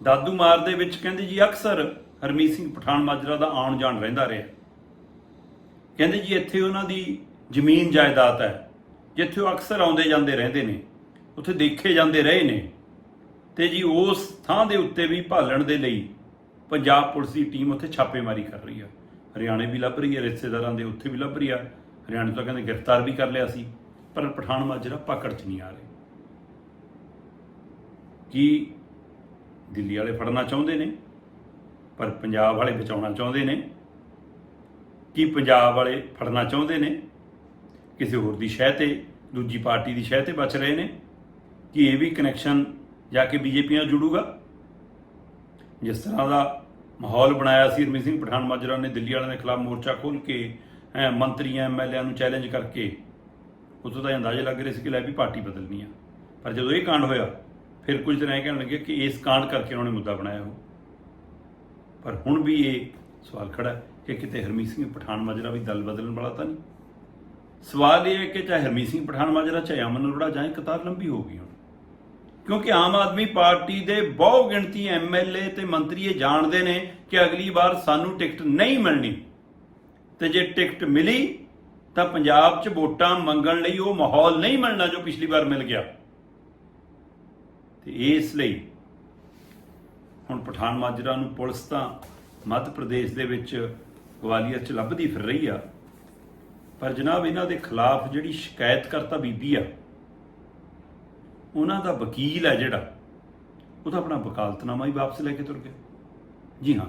ਦਾਦੂਮਾਰ ਦੇ ਵਿੱਚ ਕਹਿੰਦੇ ਜੀ ਅਕਸਰ ਹਰਮੀਤ ਸਿੰਘ ਪਠਾਨ ਮਾਜਰਾ ਦਾ ਆਉਣ ਜਾਣ ਰਹਿੰਦਾ ਰਿਹਾ। ਕਹਿੰਦੇ ਜੀ ਇੱਥੇ ਉਹਨਾਂ ਦੀ ਜ਼ਮੀਨ ਜਾਇਦਾਦ ਹੈ, ਜਿੱਥੇ ਉਹ ਅਕਸਰ ਆਉਂਦੇ ਜਾਂਦੇ ਰਹਿੰਦੇ ਨੇ, ਉੱਥੇ ਦੇਖੇ ਜਾਂਦੇ ਰਹੇ ਨੇ। ਤੇ ਜੀ ਉਸ ਥਾਂ ਦੇ ਉੱਤੇ ਵੀ ਭਾਲਣ ਦੇ ਲਈ ਪੰਜਾਬ ਪੁਲਿਸ ਦੀ ਟੀਮ ਉੱਥੇ ਛਾਪੇਮਾਰੀ ਕਰ ਰਹੀ ਹੈ ਹਰਿਆਣੇ ਵੀ ਲੱਭ ਰਹੀ ਹੈ ਰਿਸ਼ਤੇਦਾਰਾਂ ਦੇ ਉੱਥੇ ਵੀ ਲੱਭ ਰਹੀ ਆ। ਹਰਿਆਣੇ ਤੋਂ ਕਹਿੰਦੇ ਗ੍ਰਿਫਤਾਰ ਵੀ ਕਰ ਲਿਆ ਸੀ। ਪਰ ਪਠਾਨ ਮਾਜਰਾ ਪਕੜ 'ਚ ਨਹੀਂ ਆ ਰਹੇ। ਕੀ ਦਿੱਲੀ ਵਾਲੇ ਫੜਨਾ ਚਾਹੁੰਦੇ ਨੇ? ਪਰ ਪੰਜਾਬ ਵਾਲੇ ਬਚਾਉਣਾ ਚਾਹੁੰਦੇ ਨੇ? ਕੀ ਪੰਜਾਬ ਵਾਲੇ ਫੜਨਾ ਚਾਹੁੰਦੇ ਨੇ? ਕਿਸੇ ਹੋਰ ਦੀ ਸ਼ਹਿ ਤੇ, ਦੂਜੀ ਪਾਰਟੀ ਦੀ ਸ਼ਹਿ ਤੇ ਬਚ ਰਹੇ ਨੇ? ਕਿ ਇਹ ਵੀ ਕਨੈਕਸ਼ਨ ਜਾ ਕੇ ਬੀਜੇਪੀ ਨਾਲ ਜੁੜੂਗਾ? ਜਿਸ ਤਰ੍ਹਾਂ ਦਾ ਮਾਹੌਲ ਬਣਾਇਆ ਸੀ ਹਰਮੀਤ ਸਿੰਘ ਪਠਾਨ ਮਾਜਰਾ ਨੇ, ਦਿੱਲੀ ਵਾਲਿਆਂ ਦੇ ਖਿਲਾਫ ਮੋਰਚਾ ਖੋਲ ਕੇ ਹੈ ਮੰਤਰੀਆਂ ਐਮਐਲਏਆਂ ਨੂੰ ਚੈਲੰਜ ਕਰਕੇ ਉਦੋਂ ਤਾਂ ਇਹ ਅੰਦਾਜ਼ੇ ਲੱਗ ਰਹੇ ਸੀ ਕਿ ਲੈ ਵੀ ਪਾਰਟੀ ਬਦਲਣੀ ਆ। ਪਰ ਜਦੋਂ ਇਹ ਕਾਂਡ ਹੋਇਆ, ਫਿਰ ਕੁਝ ਦਿਨ ਇਹ ਕਹਿਣ ਲੱਗੇ ਕਿ ਇਸ ਕਾਂਡ ਕਰਕੇ ਉਹਨਾਂ ਨੇ ਮੁੱਦਾ ਬਣਾਇਆ ਉਹ। ਪਰ ਹੁਣ ਵੀ ਇਹ ਸਵਾਲ ਖੜਾ ਕਿ ਕਿਤੇ ਹਰਮੀਤ ਸਿੰਘ ਪਠਾਨ ਮਾਜਰਾ ਵੀ ਦਲ ਬਦਲਣ ਵਾਲਾ ਤਾਂ ਨਹੀਂ? ਸਵਾਲ ਇਹ ਹੈ ਕਿ ਚਾਹੇ ਹਰਮੀਤ ਸਿੰਘ ਪਠਾਨ ਮਾਜਰਾ, ਚਾਹੇ ਅਮਨ ਅਰੋੜਾ, ਜਾਂ ਕਤਾਰ ਲੰਬੀ ਹੋ ਗਈ ਹੁਣ। ਕਿਉਂਕਿ ਆਮ ਆਦਮੀ ਪਾਰਟੀ ਦੇ ਬਹੁ ਗਿਣਤੀ ਐਮਐਲਏ ਤੇ ਮੰਤਰੀ ਇਹ ਜਾਣਦੇ ਨੇ ਕਿ ਅਗਲੀ ਵਾਰ ਸਾਨੂੰ ਟਿਕਟ ਨਹੀਂ ਮਿਲਣੀ। ਤੇ ਜੇ ਟਿਕਟ ਮਿਲੀ ਤਾਂ ਪੰਜਾਬ 'ਚ ਵੋਟਾਂ ਮੰਗਣ ਲਈ ਉਹ ਮਾਹੌਲ ਨਹੀਂ ਮਿਲਣਾ ਜੋ ਪਿਛਲੀ ਵਾਰ ਮਿਲ ਗਿਆ। ਤੇ ਇਸ ਲਈ ਹੁਣ ਪਠਾਨ ਮਾਜਰਾ ਨੂੰ ਪੁਲਿਸ ਤਾਂ ਮੱਧ ਪ੍ਰਦੇਸ਼ ਦੇ ਵਿੱਚ ਗਵਾਲੀਅਰ 'ਚ ਲੱਭਦੀ ਫਿਰ ਰਹੀ ਆ। ਪਰ ਜਨਾਬ, ਇਹਨਾਂ ਦੇ ਖਿਲਾਫ ਜਿਹੜੀ ਸ਼ਿਕਾਇਤਕਰਤਾ ਬੀਬੀ ਆ, ਉਹਨਾਂ ਦਾ ਵਕੀਲ ਹੈ ਜਿਹੜਾ, ਉਹ ਤਾਂ ਆਪਣਾ ਵਕਾਲਤਨਾਮਾ ਹੀ ਵਾਪਸ ਲੈ ਕੇ ਤੁਰ ਗਿਆ। ਜੀ ਹਾਂ।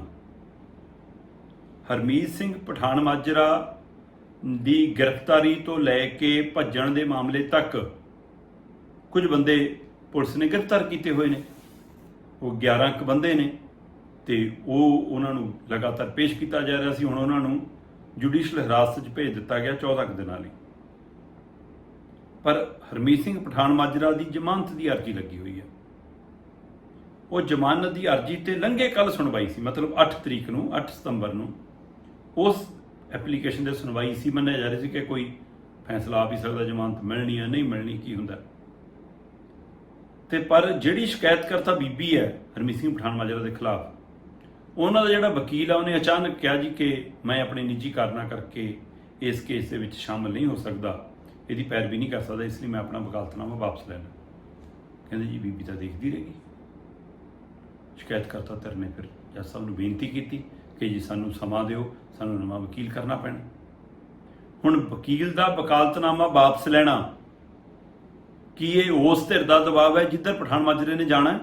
ਹਰਮੀਤ ਸਿੰਘ, ਪਠਾਨ ਮਾਜਰਾ ਦੀ ਗ੍ਰਿਫਤਾਰੀ ਤੋਂ ਲੈ ਕੇ ਭੱਜਣ ਦੇ ਮਾਮਲੇ ਤੱਕ ਕੁਝ ਬੰਦੇ ਪੁਲਿਸ ਨੇ ਗ੍ਰਿਫਤਾਰ ਕੀਤੇ ਹੋਏ ਨੇ। ਉਹ 11 ਕੁ ਬੰਦੇ ਨੇ ਤੇ ਉਹ ਉਹਨਾਂ ਨੂੰ ਲਗਾਤਾਰ ਪੇਸ਼ ਕੀਤਾ ਜਾ ਰਿਹਾ ਸੀ। ਹੁਣ ਉਹਨਾਂ ਨੂੰ ਜੁਡੀਸ਼ੀਅਲ ਹਿਰਾਸਤ 'ਚ ਭੇਜ ਦਿੱਤਾ ਗਿਆ 14 ਕੁ ਦਿਨਾਂ ਲਈ। ਪਰ ਹਰਮੀਤ ਸਿੰਘ ਪਠਾਨ ਮਾਜਰਾ ਦੀ ਜ਼ਮਾਨਤ ਦੀ ਅਰਜ਼ੀ ਲੱਗੀ ਹੋਈ ਹੈ। ਉਹ ਜ਼ਮਾਨਤ ਦੀ ਅਰਜ਼ੀ ਤੇ ਲੰਘੇ ਕੱਲ ਸੁਣਵਾਈ ਸੀ। ਮਤਲਬ 8 ਤਰੀਕ ਨੂੰ 8 ਸਤੰਬਰ ਨੂੰ। ਉਸ ਐਪਲੀਕੇਸ਼ਨ ਦੇ ਸੁਣਵਾਈ ਸੀ, ਮੰਨਿਆ ਜਾ ਰਿਹਾ ਸੀ ਕਿ ਕੋਈ ਫੈਸਲਾ ਆ ਵੀ ਸਕਦਾ, ਜ਼ਮਾਨਤ ਮਿਲਣੀ ਹੈ ਨਹੀਂ ਮਿਲਣੀ, ਕੀ ਹੁੰਦਾ? ਤੇ ਪਰ ਜਿਹੜੀ ਸ਼ਿਕਾਇਤਕਰਤਾ ਬੀਬੀ ਹੈ, ਹਰਮੀਤ ਸਿੰਘ ਪਠਾਨ ਮਾਜਰਾ ਦੇ ਖਿਲਾਫ, ਉਹਨਾਂ ਦਾ ਜਿਹੜਾ ਵਕੀਲ ਆ, ਉਹਨੇ ਅਚਾਨਕ ਕਿਹਾ ਜੀ ਕਿ ਮੈਂ ਆਪਣੇ ਨਿੱਜੀ ਕਾਰਨਾਂ ਕਰਕੇ ਇਸ ਕੇਸ ਦੇ ਵਿੱਚ ਸ਼ਾਮਲ ਨਹੀਂ ਹੋ ਸਕਦਾ, ਇਹਦੀ ਪੈਰਵੀ ਨਹੀਂ ਕਰ ਸਕਦਾ, ਇਸ ਲਈ ਮੈਂ ਆਪਣਾ ਵਕਾਲਤਨਾਮਾ ਵਾਪਸ ਲੈਣਾ। ਕਹਿੰਦੇ ਜੀ, ਬੀਬੀ ਤਾਂ ਦੇਖਦੀ ਰਹੇਗੀ ਸ਼ਿਕਾਇਤਕਰਤਾ ਧਿਰ ਨੇ ਫਿਰ ਜੱਜ ਸਾਹਿਬ ਨੂੰ ਬੇਨਤੀ ਕੀਤੀ ਕਿ ਜੀ ਸਾਨੂੰ ਸਮਾਂ ਦਿਓ ਸਾਨੂੰ ਨਵਾਂ ਵਕੀਲ ਕਰਨਾ ਪੈਣਾ। ਹੁਣ ਵਕੀਲ ਦਾ ਵਕਾਲਤਨਾਮਾ ਵਾਪਸ ਲੈਣਾ, ਕੀ ਇਹ ਉਸ ਧਿਰ ਦਾ ਦਬਾਅ ਹੈ ਜਿੱਧਰ ਪਠਾਨ ਮਾਜਰੇ ਨੇ ਜਾਣਾ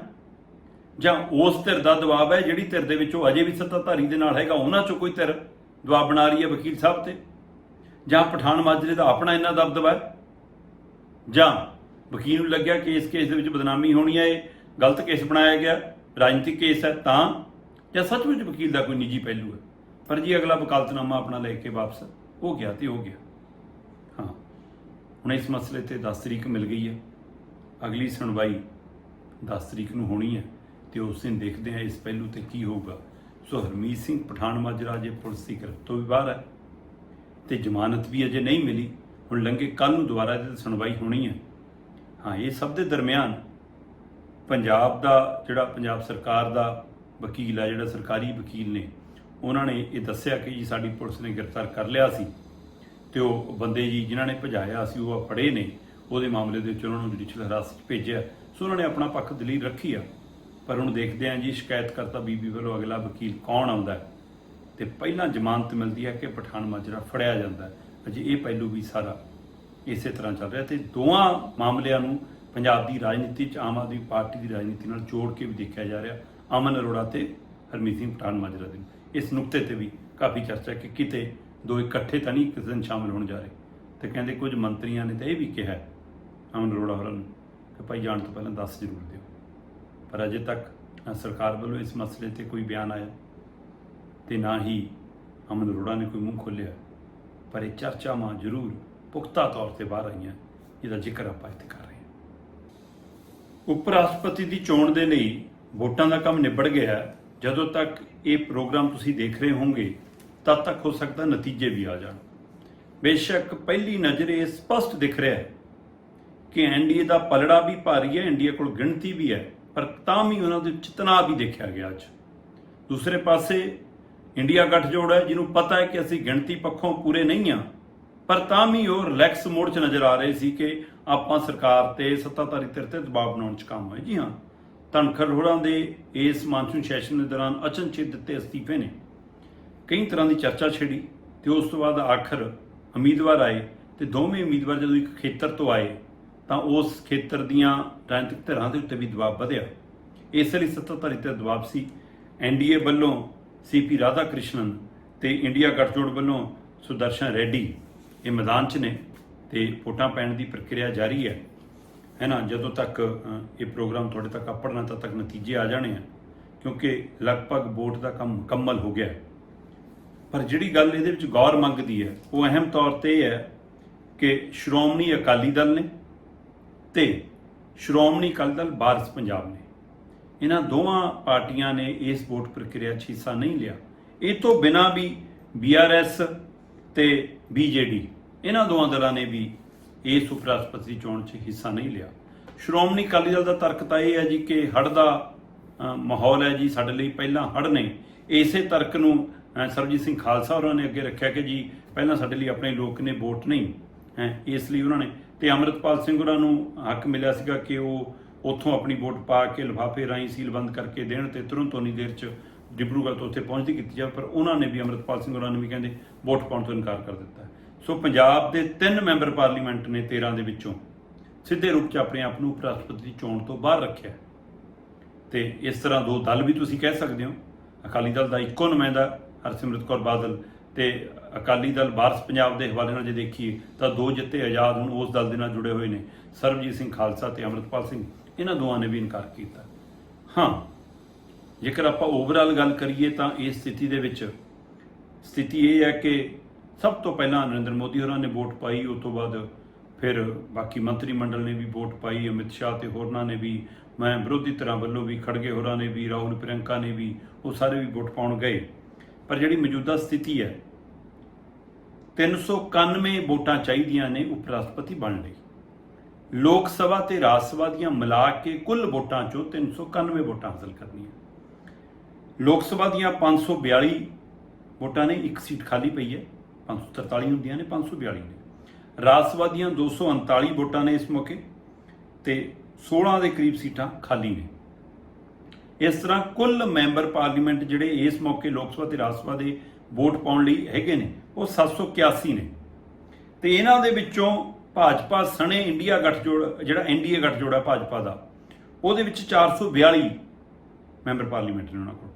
ਜਾਂ ਉਸ ਧਿਰ ਦਾ ਦਬਾਅ ਹੈ ਜਿਹੜੀ ਧਿਰ ਦੇ ਵਿੱਚੋਂ ਅਜੇ ਵੀ ਸੱਤਾਧਾਰੀ ਦੇ ਨਾਲ ਹੈਗਾ, ਉਹਨਾਂ ਚੋਂ ਕੋਈ ਧਿਰ ਦਬਾਅ ਬਣਾ ਰਹੀ ਹੈ ਵਕੀਲ ਸਾਹਿਬ ਤੇ? ਜਾਂ ਪਠਾਨ ਮਾਜਰੇ ਦਾ ਆਪਣਾ ਇੰਨਾ ਦਬਦਬਾ ਹੈ? ਜਾਂ ਵਕੀਲ ਨੂੰ ਲੱਗਿਆ ਕਿ ਇਸ ਕੇਸ ਦੇ ਵਿੱਚ ਬਦਨਾਮੀ ਹੋਣੀ ਹੈ, ਇਹ ਗਲਤ ਕੇਸ ਬਣਾਇਆ ਗਿਆ, ਰਾਜਨੀਤਿਕ ਕੇਸ ਹੈ, ਤਾਂ? ਜਾਂ ਸੱਚਮੁੱਚ ਵਕੀਲ ਦਾ ਕੋਈ ਨਿੱਜੀ ਪਹਿਲੂ ਹੈ? ਪਰ ਜੀ ਅਗਲਾ ਵਕਾਲਤਨਾਮਾ ਆਪਣਾ ਲੈ ਕੇ ਵਾਪਸ, ਹੋ ਗਿਆ ਤੇ ਹੋ ਗਿਆ। ਹਾਂ, ਹੁਣ ਇਸ ਮਸਲੇ ਤੇ 10 ਤਰੀਕ ਮਿਲ ਗਈ ਹੈ। ਅਗਲੀ ਸੁਣਵਾਈ 10 ਤਰੀਕ ਨੂੰ ਹੋਣੀ ਹੈ ਤੇ ਉਸ ਦਿਨ ਦੇਖਦੇ ਹਾਂ ਇਸ ਪਹਿਲੂ ਤੇ ਕੀ ਹੋਊਗਾ। ਸੋ ਹਰਮੀਤ ਸਿੰਘ ਪਠਾਨ ਮਾਜਰਾ ਜੇ ਪੁਲਿਸ ਦੀ ਗ੍ਰਿਫਤ ਤੋਂ ਵੀ ਬਾਹਰ ਹੈ ਤੇ ਜ਼ਮਾਨਤ ਵੀ ਅਜੇ ਨਹੀਂ ਮਿਲੀ। ਹੁਣ ਲੰਘੇ ਕੱਲ ਨੂੰ ਦੁਬਾਰਾ ਇਹਦੀ ਸੁਣਵਾਈ ਹੋਣੀ ਹੈ। ਹਾਂ, ਇਹ ਸਭ ਦੇ ਦਰਮਿਆਨ ਪੰਜਾਬ ਦਾ ਜਿਹੜਾ, ਪੰਜਾਬ ਸਰਕਾਰ ਦਾ ਵਕੀਲ ਹੈ, ਜਿਹੜਾ ਸਰਕਾਰੀ ਵਕੀਲ ਨੇ ਉਹਨਾਂ ਨੇ ਇਹ ਦੱਸਿਆ ਕਿ ਜੀ ਸਾਡੀ ਪੁਲਿਸ ਨੇ ਗ੍ਰਿਫਤਾਰ ਕਰ ਲਿਆ ਸੀ ਤੇ ਉਹ ਬੰਦੇ ਜੀ ਜਿਨ੍ਹਾਂ ਨੇ ਭਜਾਇਆ ਸੀ, ਉਹ ਫੜੇ ਨੇ। ਉਹਦੇ ਮਾਮਲੇ ਦੇ ਵਿੱਚ ਉਹਨਾਂ ਨੂੰ ਜੁਡੀਸ਼ੀਅਲ ਹਿਰਾਸਤ 'ਚ ਭੇਜਿਆ। ਸੋ ਉਹਨਾਂ ਨੇ ਆਪਣਾ ਪੱਖ ਦਲੀਲ ਰੱਖੀ ਆ। ਪਰ ਹੁਣ ਦੇਖਦੇ ਹਾਂ ਜੀ ਸ਼ਿਕਾਇਤ ਕਰਤਾ ਬੀਬੀ ਵੱਲੋਂ ਅਗਲਾ ਵਕੀਲ ਕੌਣ ਆਉਂਦਾ ਹੈ? ਤੇ ਪਹਿਲਾਂ ਜ਼ਮਾਨਤ ਮਿਲਦੀ ਹੈ ਕਿ ਪਠਾਨ ਮਾਜਰਾ ਫੜਿਆ ਜਾਂਦਾ ਅਜੇ ਇਹ ਪਹਿਲੂ ਵੀ ਸਾਰਾ ਇਸੇ ਤਰ੍ਹਾਂ ਚੱਲ ਰਿਹਾ ਤੇ ਦੋਵਾਂ ਮਾਮਲਿਆਂ ਨੂੰ ਪੰਜਾਬ ਦੀ ਰਾਜਨੀਤੀ 'ਚ, ਆਮ ਆਦਮੀ ਪਾਰਟੀ ਦੀ ਰਾਜਨੀਤੀ ਨਾਲ ਜੋੜ ਕੇ ਵੀ ਦੇਖਿਆ ਜਾ ਰਿਹਾ। ਅਮਨ ਅਰੋੜਾ ਤੇ ਹਰਮੀਤ ਸਿੰਘ, ਪਠਾਨ ਮਾਜਰਾ ਦੇ। ਇਸ ਨੁਕਤੇ ਤੇ ਵੀ ਕਾਫੀ ਚਰਚਾ ਕਿ ਕਿਤੇ ਦੋ ਇਕੱਠੇ ਤਾਂ ਨਹੀਂ ਕਿਸੇ ਦਿਨ ਸ਼ਾਮਲ ਹੋਣ ਜਾ ਰਹੇ। ਤੇ ਕਹਿੰਦੇ ਕੁਝ ਮੰਤਰੀਆਂ ਨੇ ਤਾਂ ਇਹ ਵੀ ਕਿਹਾ ਅਮਨ ਅਰੋੜਾ ਹੋਰਾਂ ਨੂੰ ਕਿ ਭਾਈ ਜਾਣ ਤੋਂ ਪਹਿਲਾਂ ਦੱਸ ਜ਼ਰੂਰ ਦਿਓ। ਪਰ ਅਜੇ ਤੱਕ ਨਾ ਸਰਕਾਰ ਵੱਲੋਂ ਇਸ ਮਸਲੇ ਤੇ ਕੋਈ ਬਿਆਨ ਆਇਆ ਤੇ ਨਾ ਹੀ ਅਮਨ ਅਰੋੜਾ ਨੇ ਕੋਈ ਮੂੰਹ ਖੋਲ੍ਹਿਆ। ਪਰ ਇਹ ਚਰਚਾਵਾਂ ਜ਼ਰੂਰ ਪੁਖਤਾ ਤੌਰ ਤੇ ਬਾਹਰ ਆਈਆਂ, ਇਹਦਾ ਜ਼ਿਕਰ ਆਪਾਂ ਇੱਥੇ ਕਰ ਰਹੇ ਹਾਂ। ਉਪ ਰਾਸ਼ਟਰਪਤੀ ਦੀ ਚੋਣ ਦੇ ਲਈ ਵੋਟਾਂ ਦਾ ਕੰਮ ਨਿਬੜ ਗਿਆ ਜਦੋਂ ਤੱਕ ਇਹ ਪ੍ਰੋਗਰਾਮ ਤੁਸੀਂ ਦੇਖ ਰਹੇ ਹੋਵੋਗੇ, ਤਦ ਤੱਕ ਹੋ ਸਕਦਾ ਨਤੀਜੇ ਵੀ ਆ ਜਾਣ। ਬੇਸ਼ੱਕ ਪਹਿਲੀ ਨਜ਼ਰ ਇਹ ਸਪਸ਼ਟ ਦਿਖ ਰਿਹਾ ਹੈ ਕਿ ਐਨਡੀਏ ਦਾ ਪਲੜਾ ਵੀ ਭਾਰੀ ਹੈ ਐਨਡੀਏ ਕੋਲ ਗਿਣਤੀ ਵੀ ਹੈ, ਪਰ ਤਾਂ ਵੀ ਉਹਨਾਂ ਦੇ ਵਿੱਚ ਤਣਾਅ ਵੀ ਦੇਖਿਆ ਗਿਆ ਅੱਜ। ਦੂਸਰੇ ਪਾਸੇ, ਇੰਡੀਆ ਗੱਠਜੋੜ ਹੈ, ਜਿਹਨੂੰ ਪਤਾ ਹੈ ਕਿ ਅਸੀਂ ਗਿਣਤੀ ਪੱਖੋਂ ਪੂਰੇ ਨਹੀਂ ਆ ਪਰ ਤਾਂ ਵੀ ਉਹ ਰਿਲੈਕਸ ਮੋਡ 'ਚ ਨਜ਼ਰ ਆ ਰਹੇ ਸੀ ਕਿ ਆਪਾਂ ਸਰਕਾਰ ਤੇ, ਸੱਤਾਧਾਰੀ ਧਿਰ ਤੇ ਦਬਾਅ ਬਣਾਉਣ 'ਚ ਕੰਮ ਹੋਏ ਜੀ ਹਾਂ ਧਨਖਰ ਹੋਰਾਂ ਦੇ ਇਸ ਮਾਨਸੂਨ ਸੈਸ਼ਨ ਦੇ ਦੌਰਾਨ ਅਚਨਚੇਤ ਦਿੱਤੇ ਅਸਤੀਫੇ ਨੇ। ਕਈ ਤਰ੍ਹਾਂ ਦੀ ਚਰਚਾ ਛਿੜੀ ਤੇ ਉਸ ਤੋਂ ਬਾਅਦ ਆਖਰ ਉਮੀਦਵਾਰ ਆਏ ਤੇ ਦੋਵੇਂ ਉਮੀਦਵਾਰ ਜਦੋਂ ਇੱਕ ਖੇਤਰ ਤੋਂ ਆਏ ਤਾਂ ਉਸ ਖੇਤਰ ਦੀਆਂ ਰਾਜਨੀਤਿਕ ਧਿਰਾਂ ਦੇ ਉੱਤੇ ਵੀ ਦਬਾਅ ਵਧਿਆ। ਇਸ ਲਈ ਸੱਤਾਧਾਰੀ ਤੇ ਦਬਾਅ ਸੀ। ਐਨਡੀਏ ਵੱਲੋਂ ਸੀਪੀ ਰਾਧਾ ਕ੍ਰਿਸ਼ਨਨ ਤੇ ਇੰਡੀਆ ਗੱਠਜੋੜ ਵੱਲੋਂ ਸੁਦਰਸ਼ਨ ਰੈਡੀ ਇਹ ਮੈਦਾਨ 'ਚ ਨੇ ਤੇ ਵੋਟਾਂ ਪੈਣ ਦੀ ਪ੍ਰਕਿਰਿਆ ਜਾਰੀ ਹੈ। ਹੈ ਨਾ, ਜਦੋਂ ਤੱਕ ਇਹ ਪ੍ਰੋਗਰਾਮ ਤੁਹਾਡੇ ਤੱਕ ਆਪੜਨਾ ਤਦ ਤੱਕ ਨਤੀਜੇ ਆ ਜਾਣੇ ਆ, ਕਿਉਂਕਿ ਲਗਭਗ ਵੋਟ ਦਾ ਕੰਮ ਮੁਕੰਮਲ ਹੋ ਗਿਆ। ਹੈ ਪਰ ਜਿਹੜੀ ਗੱਲ ਇਹਦੇ ਵਿੱਚ ਗੌਰ ਮੰਗਦੀ ਹੈ, ਉਹ ਅਹਿਮ ਤੌਰ ਤੇ ਇਹ ਹੈ ਕਿ ਸ਼੍ਰੋਮਣੀ ਅਕਾਲੀ ਦਲ ਨੇ ਤੇ ਸ਼੍ਰੋਮਣੀ ਅਕਾਲੀ ਦਲ ਬਾਰਸ ਪੰਜਾਬ ਨੇ। ਇਹਨਾਂ ਦੋਵਾਂ ਪਾਰਟੀਆਂ ਨੇ ਇਸ ਵੋਟ ਪ੍ਰਕਿਰਿਆ 'ਚ ਹਿੱਸਾ ਨਹੀਂ ਲਿਆ। ਇਹ ਤੋਂ ਬਿਨਾਂ ਵੀ ਬੀਆਰਐਸ ਤੇ ਬੀਜੇਡੀ ਇਹਨਾਂ ਦੋਵਾਂ ਦਲਾਂ ਨੇ ਵੀ ਇਸ ਉਪ ਰਾਸ਼ਟਰਪਤੀ ਚੋਣ 'ਚ ਹਿੱਸਾ ਨਹੀਂ ਲਿਆ। ਸ਼੍ਰੋਮਣੀ ਅਕਾਲੀ ਦਲ ਦਾ ਤਰਕ ਤਾਂ ਇਹ ਹੈ ਜੀ ਕਿ ਹੜ੍ਹ ਦਾ ਮਾਹੌਲ ਹੈ ਜੀ ਸਾਡੇ ਲਈ ਪਹਿਲਾਂ ਹੜ੍ਹ ਨੇ। ਇਸੇ ਤਰਕ ਨੂੰ ਅ, ਸਰਬਜੀਤ ਸਿੰਘ ਖਾਲਸਾ ਹੋਰਾਂ ਨੇ ਅੱਗੇ ਰੱਖਿਆ ਕਿ ਜੀ ਪਹਿਲਾਂ ਸਾਡੇ ਲਈ ਆਪਣੇ ਲੋਕ ਨੇ ਵੋਟ ਨਹੀਂ ਹੈ ਇਸ ਲਈ ਉਹਨਾਂ ਨੇ। ਤੇ ਅਮਰਿਤਪਾਲ ਸਿੰਘ ਹੋਰਾਂ ਨੂੰ ਹੱਕ ਮਿਲਿਆ ਸੀਗਾ ਕਿ ਉਹ ਉੱਥੋਂ ਆਪਣੀ ਵੋਟ ਪਾ ਕੇ ਲਿਫਾਫੇ ਰਾਹੀਂ ਸੀਲਬੰਦ ਕਰਕੇ ਦੇਣ ਤੇ ਤੁਰੰਤ ਉਨੀ ਦੇਰ ਚ ਡਿਬਰੂਗੜ੍ਹ ਤੋਂ ਉੱਥੇ ਪਹੁੰਚਦੀ ਕੀਤੀ ਜਾਵੇ। ਪਰ ਉਹਨਾਂ ਨੇ ਵੀ ਅਮਰਿਤਪਾਲ ਸਿੰਘ ਹੋਰਾਂ ਨੇ ਵੀ ਕਹਿੰਦੇ ਵੋਟ ਪਾਉਣ ਤੋਂ ਇਨਕਾਰ ਕਰ ਦਿੱਤਾ। ਸੋ ਪੰਜਾਬ ਦੇ ਤਿੰਨ ਮੈਂਬਰ ਪਾਰਲੀਮੈਂਟ ਨੇ 13 ਦੇ ਵਿੱਚੋਂ ਸਿੱਧੇ ਰੂਪ 'ਚ ਆਪਣੇ ਆਪ ਨੂੰ ਉਪ ਰਾਸ਼ਟਰਪਤੀ ਦੀ ਚੋਣ ਤੋਂ ਬਾਹਰ ਰੱਖਿਆ। ਤੇ ਇਸ ਤਰ੍ਹਾਂ ਦੋ ਦਲ ਵੀ ਤੁਸੀਂ ਕਹਿ ਸਕਦੇ ਹੋ, ਅਕਾਲੀ ਦਲ ਦਾ ਇੱਕੋ ਨੁਮਾਇੰਦਾ ਹਰਸਿਮਰਤ ਕੌਰ ਬਾਦਲ ਤੇ ਅਕਾਲੀ ਦਲ ਬਾਰਸ ਪੰਜਾਬ ਦੇ ਹਵਾਲੇ ਨਾਲ ਜੇ ਦੇਖੀਏ ਤਾਂ ਦੋ ਜਿੱਤੇ ਆਜ਼ਾਦ ਹੁਣ ਉਸ ਦਲ ਦੇ ਨਾਲ ਜੁੜੇ ਹੋਏ ਨੇ, ਸਰਬਜੀਤ ਸਿੰਘ ਖਾਲਸਾ ਤੇ ਅਮਰਿਤਪਾਲ ਸਿੰਘ, ਇਹਨਾਂ ਦੋਵਾਂ ਨੇ ਵੀ ਇਨਕਾਰ ਕੀਤਾ। ਹਾਂ, ਜੇਕਰ ਆਪਾਂ ਓਵਰਆਲ ਗੱਲ ਕਰੀਏ ਤਾਂ ਇਸ ਸਥਿਤੀ ਦੇ ਵਿੱਚ ਸਥਿਤੀ ਇਹ ਹੈ ਕਿ ਸਭ ਤੋਂ ਪਹਿਲਾਂ ਨਰਿੰਦਰ ਮੋਦੀ ਹੋਰਾਂ ਨੇ ਵੋਟ ਪਾਈ, ਉਸ ਤੋਂ ਬਾਅਦ ਫਿਰ ਬਾਕੀ ਮੰਤਰੀ ਮੰਡਲ ਨੇ ਵੀ ਵੋਟ ਪਾਈ, ਅਮਿਤ ਸ਼ਾਹ ਤੇ ਹੋਰਨਾਂ ਨੇ ਵੀ, ਮੈਂ ਵਿਰੋਧੀ ਧਿਰਾਂ ਵੱਲੋਂ ਵੀ, ਖੜਗੇ ਹੋਰਾਂ ਨੇ ਵੀ, ਰਾਹੁਲ ਪ੍ਰਿਯੰਕਾ ਨੇ ਵੀ, ਉਹ ਸਾਰੇ ਵੀ ਵੋਟ ਪਾਉਣ ਗਏ। ਪਰ ਜਿਹੜੀ ਮੌਜੂਦਾ ਸਥਿਤੀ ਹੈ 391 ਵੋਟਾਂ ਚਾਹੀਦੀਆਂ ਨੇ ਉਪ ਰਾਸ਼ਟਰਪਤੀ ਬਣਨ ਲਈ। ਲੋਕ ਸਭਾ ਤੇ ਰਾਜ ਸਭਾ ਦੀਆਂ ਮਿਲਾ ਕੇ ਕੁੱਲ ਵੋਟਾਂ ਚੋਂ 391 ਵੋਟਾਂ ਹਾਸਲ ਕਰਨੀਆਂ। ਲੋਕ ਸਭਾ ਦੀਆਂ 542 ਵੋਟਾਂ ਨੇ ਇੱਕ ਸੀਟ ਖਾਲੀ ਪਈ ਹੈ। 543 ਹੁੰਦੀਆਂ ਨੇ 542 ਨੇ। ਰਾਜ ਸਭਾ ਦੀਆਂ 239 ਵੋਟਾਂ ਨੇ ਇਸ ਮੌਕੇ ਤੇ 16 ਦੇ ਕਰੀਬ ਸੀਟਾਂ ਖਾਲੀ ਨੇ। ਇਸ ਤਰ੍ਹਾਂ ਕੁੱਲ ਮੈਂਬਰ ਪਾਰਲੀਮੈਂਟ ਜਿਹੜੇ ਇਸ ਮੌਕੇ ਲੋਕ ਸਭਾ ਤੇ ਰਾਜ ਸਭਾ ਦੇ ਵੋਟ ਪਾਉਣ ਲਈ ਹੈਗੇ ਨੇ, ਉਹ 781 ਨੇ। ਤੇ ਇਹਨਾਂ ਦੇ ਵਿੱਚੋਂ ਭਾਜਪਾ ਸਣੇ ਇੰਡੀਆ ਗੱਠਜੋੜ, ਜਿਹੜਾ ਐਨਡੀਏ ਗੱਠਜੋੜ ਹੈ ਭਾਜਪਾ ਦਾ, ਉਹਦੇ ਵਿੱਚ 442 ਮੈਂਬਰ ਪਾਰਲੀਮੈਂਟ ਨੇ ਉਹਨਾਂ ਕੋਲ।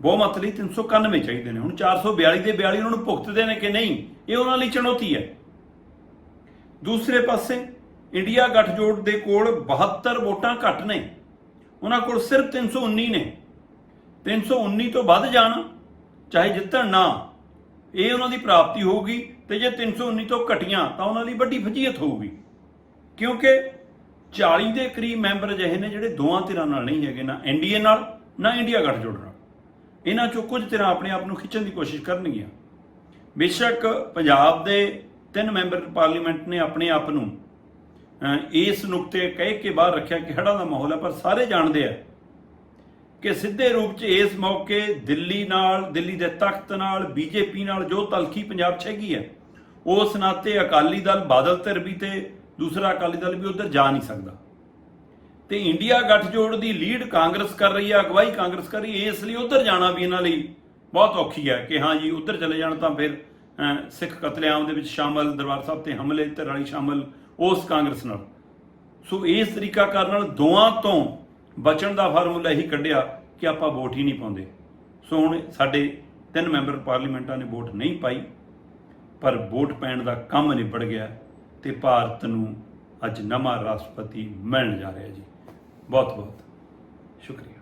ਬਹੁਮਤ ਲਈ 391 ਚਾਹੀਦੇ ਨੇ। ਹੁਣ 442 ਦੇ 42 ਉਹਨਾਂ ਨੂੰ ਭੁਗਤਦੇ ਨੇ ਕਿ ਨਹੀਂ, ਇਹ ਉਹਨਾਂ ਲਈ ਚੁਣੌਤੀ ਹੈ। ਦੂਸਰੇ ਪਾਸੇ ਇੰਡੀਆ ਗੱਠਜੋੜ ਦੇ ਕੋਲ 72 ਵੋਟਾਂ ਘੱਟ ਨੇ। ਉਹਨਾਂ ਕੋਲ ਸਿਰਫ 319 ਨੇ। 319 ਤੋਂ ਵੱਧ ਜਾਣ, ਚਾਹੇ ਜਿੱਤਣ ਨਾ, ਇਹ ਉਹਨਾਂ ਦੀ ਪ੍ਰਾਪਤੀ ਹੋਊਗੀ ਤੇ ਜੇ 319 ਤੋਂ ਘਟੀਆਂ ਤਾਂ ਉਹਨਾਂ ਲਈ ਵੱਡੀ ਫਜੀਅਤ ਹੋਊਗੀ। ਕਿਉਂਕਿ 40 ਦੇ ਕਰੀਬ ਮੈਂਬਰ ਅਜਿਹੇ ਨੇ ਜਿਹੜੇ ਦੋਵਾਂ ਧਿਰਾਂ ਨਾਲ ਨਹੀਂ ਹੈਗੇ, ਨਾ ਐਨਡੀਏ ਨਾਲ, ਨਾ ਇੰਡੀਆ ਗੱਠਜੋੜ ਨਾਲ। ਇਹਨਾਂ ਚੋਂ ਕੁਝ ਧਿਰਾਂ ਆਪਣੇ ਆਪ ਨੂੰ ਖਿੱਚਣ ਦੀ ਕੋਸ਼ਿਸ਼ ਕਰਨਗੀਆਂ। ਬੇਸ਼ੱਕ ਪੰਜਾਬ ਦੇ ਤਿੰਨ ਮੈਂਬਰ ਪਾਰਲੀਮੈਂਟ ਨੇ ਆਪਣੇ ਆਪ ਨੂੰ ਇਸ ਨੁਕਤੇ ਕਹਿ ਕੇ ਬਾਹਰ ਰੱਖਿਆ ਕਿ ਹੜ੍ਹਾਂ ਦਾ ਮਾਹੌਲ ਹੈ, ਪਰ ਸਾਰੇ ਜਾਣਦੇ ਆ ਕਿ ਸਿੱਧੇ ਰੂਪ 'ਚ ਇਸ ਮੌਕੇ ਦਿੱਲੀ ਨਾਲ, ਦਿੱਲੀ ਦੇ ਤਖਤ ਨਾਲ, ਬੀਜੇਪੀ ਨਾਲ ਜੋ ਤਲਖੀ ਪੰਜਾਬ 'ਚ ਹੈਗੀ ਹੈ, ਉਸ ਨਾਤੇ ਅਕਾਲੀ ਦਲ ਬਾਦਲ ਧਿਰ ਵੀ ਤੇ ਦੂਸਰਾ ਅਕਾਲੀ ਦਲ ਵੀ ਉਧਰ ਜਾ ਨਹੀਂ ਸਕਦਾ। ਤੇ ਇੰਡੀਆ ਗੱਠਜੋੜ ਦੀ ਲੀਡ ਕਾਂਗਰਸ ਕਰ ਰਹੀ ਹੈ ਅਗਵਾਈ ਕਾਂਗਰਸ ਕਰ ਰਹੀ ਹੈ ਇਸ ਲਈ ਉਧਰ ਜਾਣਾ ਵੀ ਇਹਨਾਂ ਲਈ ਬਹੁਤ ਔਖੀ ਹੈ ਕਿ ਹਾਂ ਜੀ, ਉਧਰ ਚਲੇ ਜਾਣ ਤਾਂ ਫਿਰ ਸਿੱਖ ਕਤਲੇਆਮ ਦੇ ਵਿੱਚ ਸ਼ਾਮਲ, ਦਰਬਾਰ ਸਾਹਿਬ ਤੇ ਹਮਲੇ ਤੇ ਵਾਲੀ ਸ਼ਾਮਲ, ਉਸ ਕਾਂਗਰਸ ਨਾਲ। ਸੋ ਇਸ ਤਰੀਕਾ ਕਰਨ ਨਾਲ ਦੋਆਂ ਤੋਂ ਬਚਣ ਦਾ ਫਾਰਮੂਲਾ ਇਹੀ ਕੱਢਿਆ ਕਿ ਆਪਾਂ ਵੋਟ ਹੀ ਨਹੀਂ ਪਾਉਂਦੇ। ਸੋ ਹੁਣ ਸਾਡੇ ਤਿੰਨ ਮੈਂਬਰ ਪਾਰਲੀਮੈਂਟਾਂ ਨੇ ਵੋਟ ਨਹੀਂ ਪਾਈ, ਪਰ ਵੋਟ ਪੈਣ ਦਾ ਕੰਮ ਨਿਬੜ ਗਿਆ ਤੇ ਭਾਰਤ ਨੂੰ ਅੱਜ ਨਵਾਂ ਰਾਸ਼ਟਰਪਤੀ ਮਿਲਣ ਜਾ ਰਿਹਾ ਜੀ। ਬਹੁਤ ਬਹੁਤ ਸ਼ੁਕਰੀਆ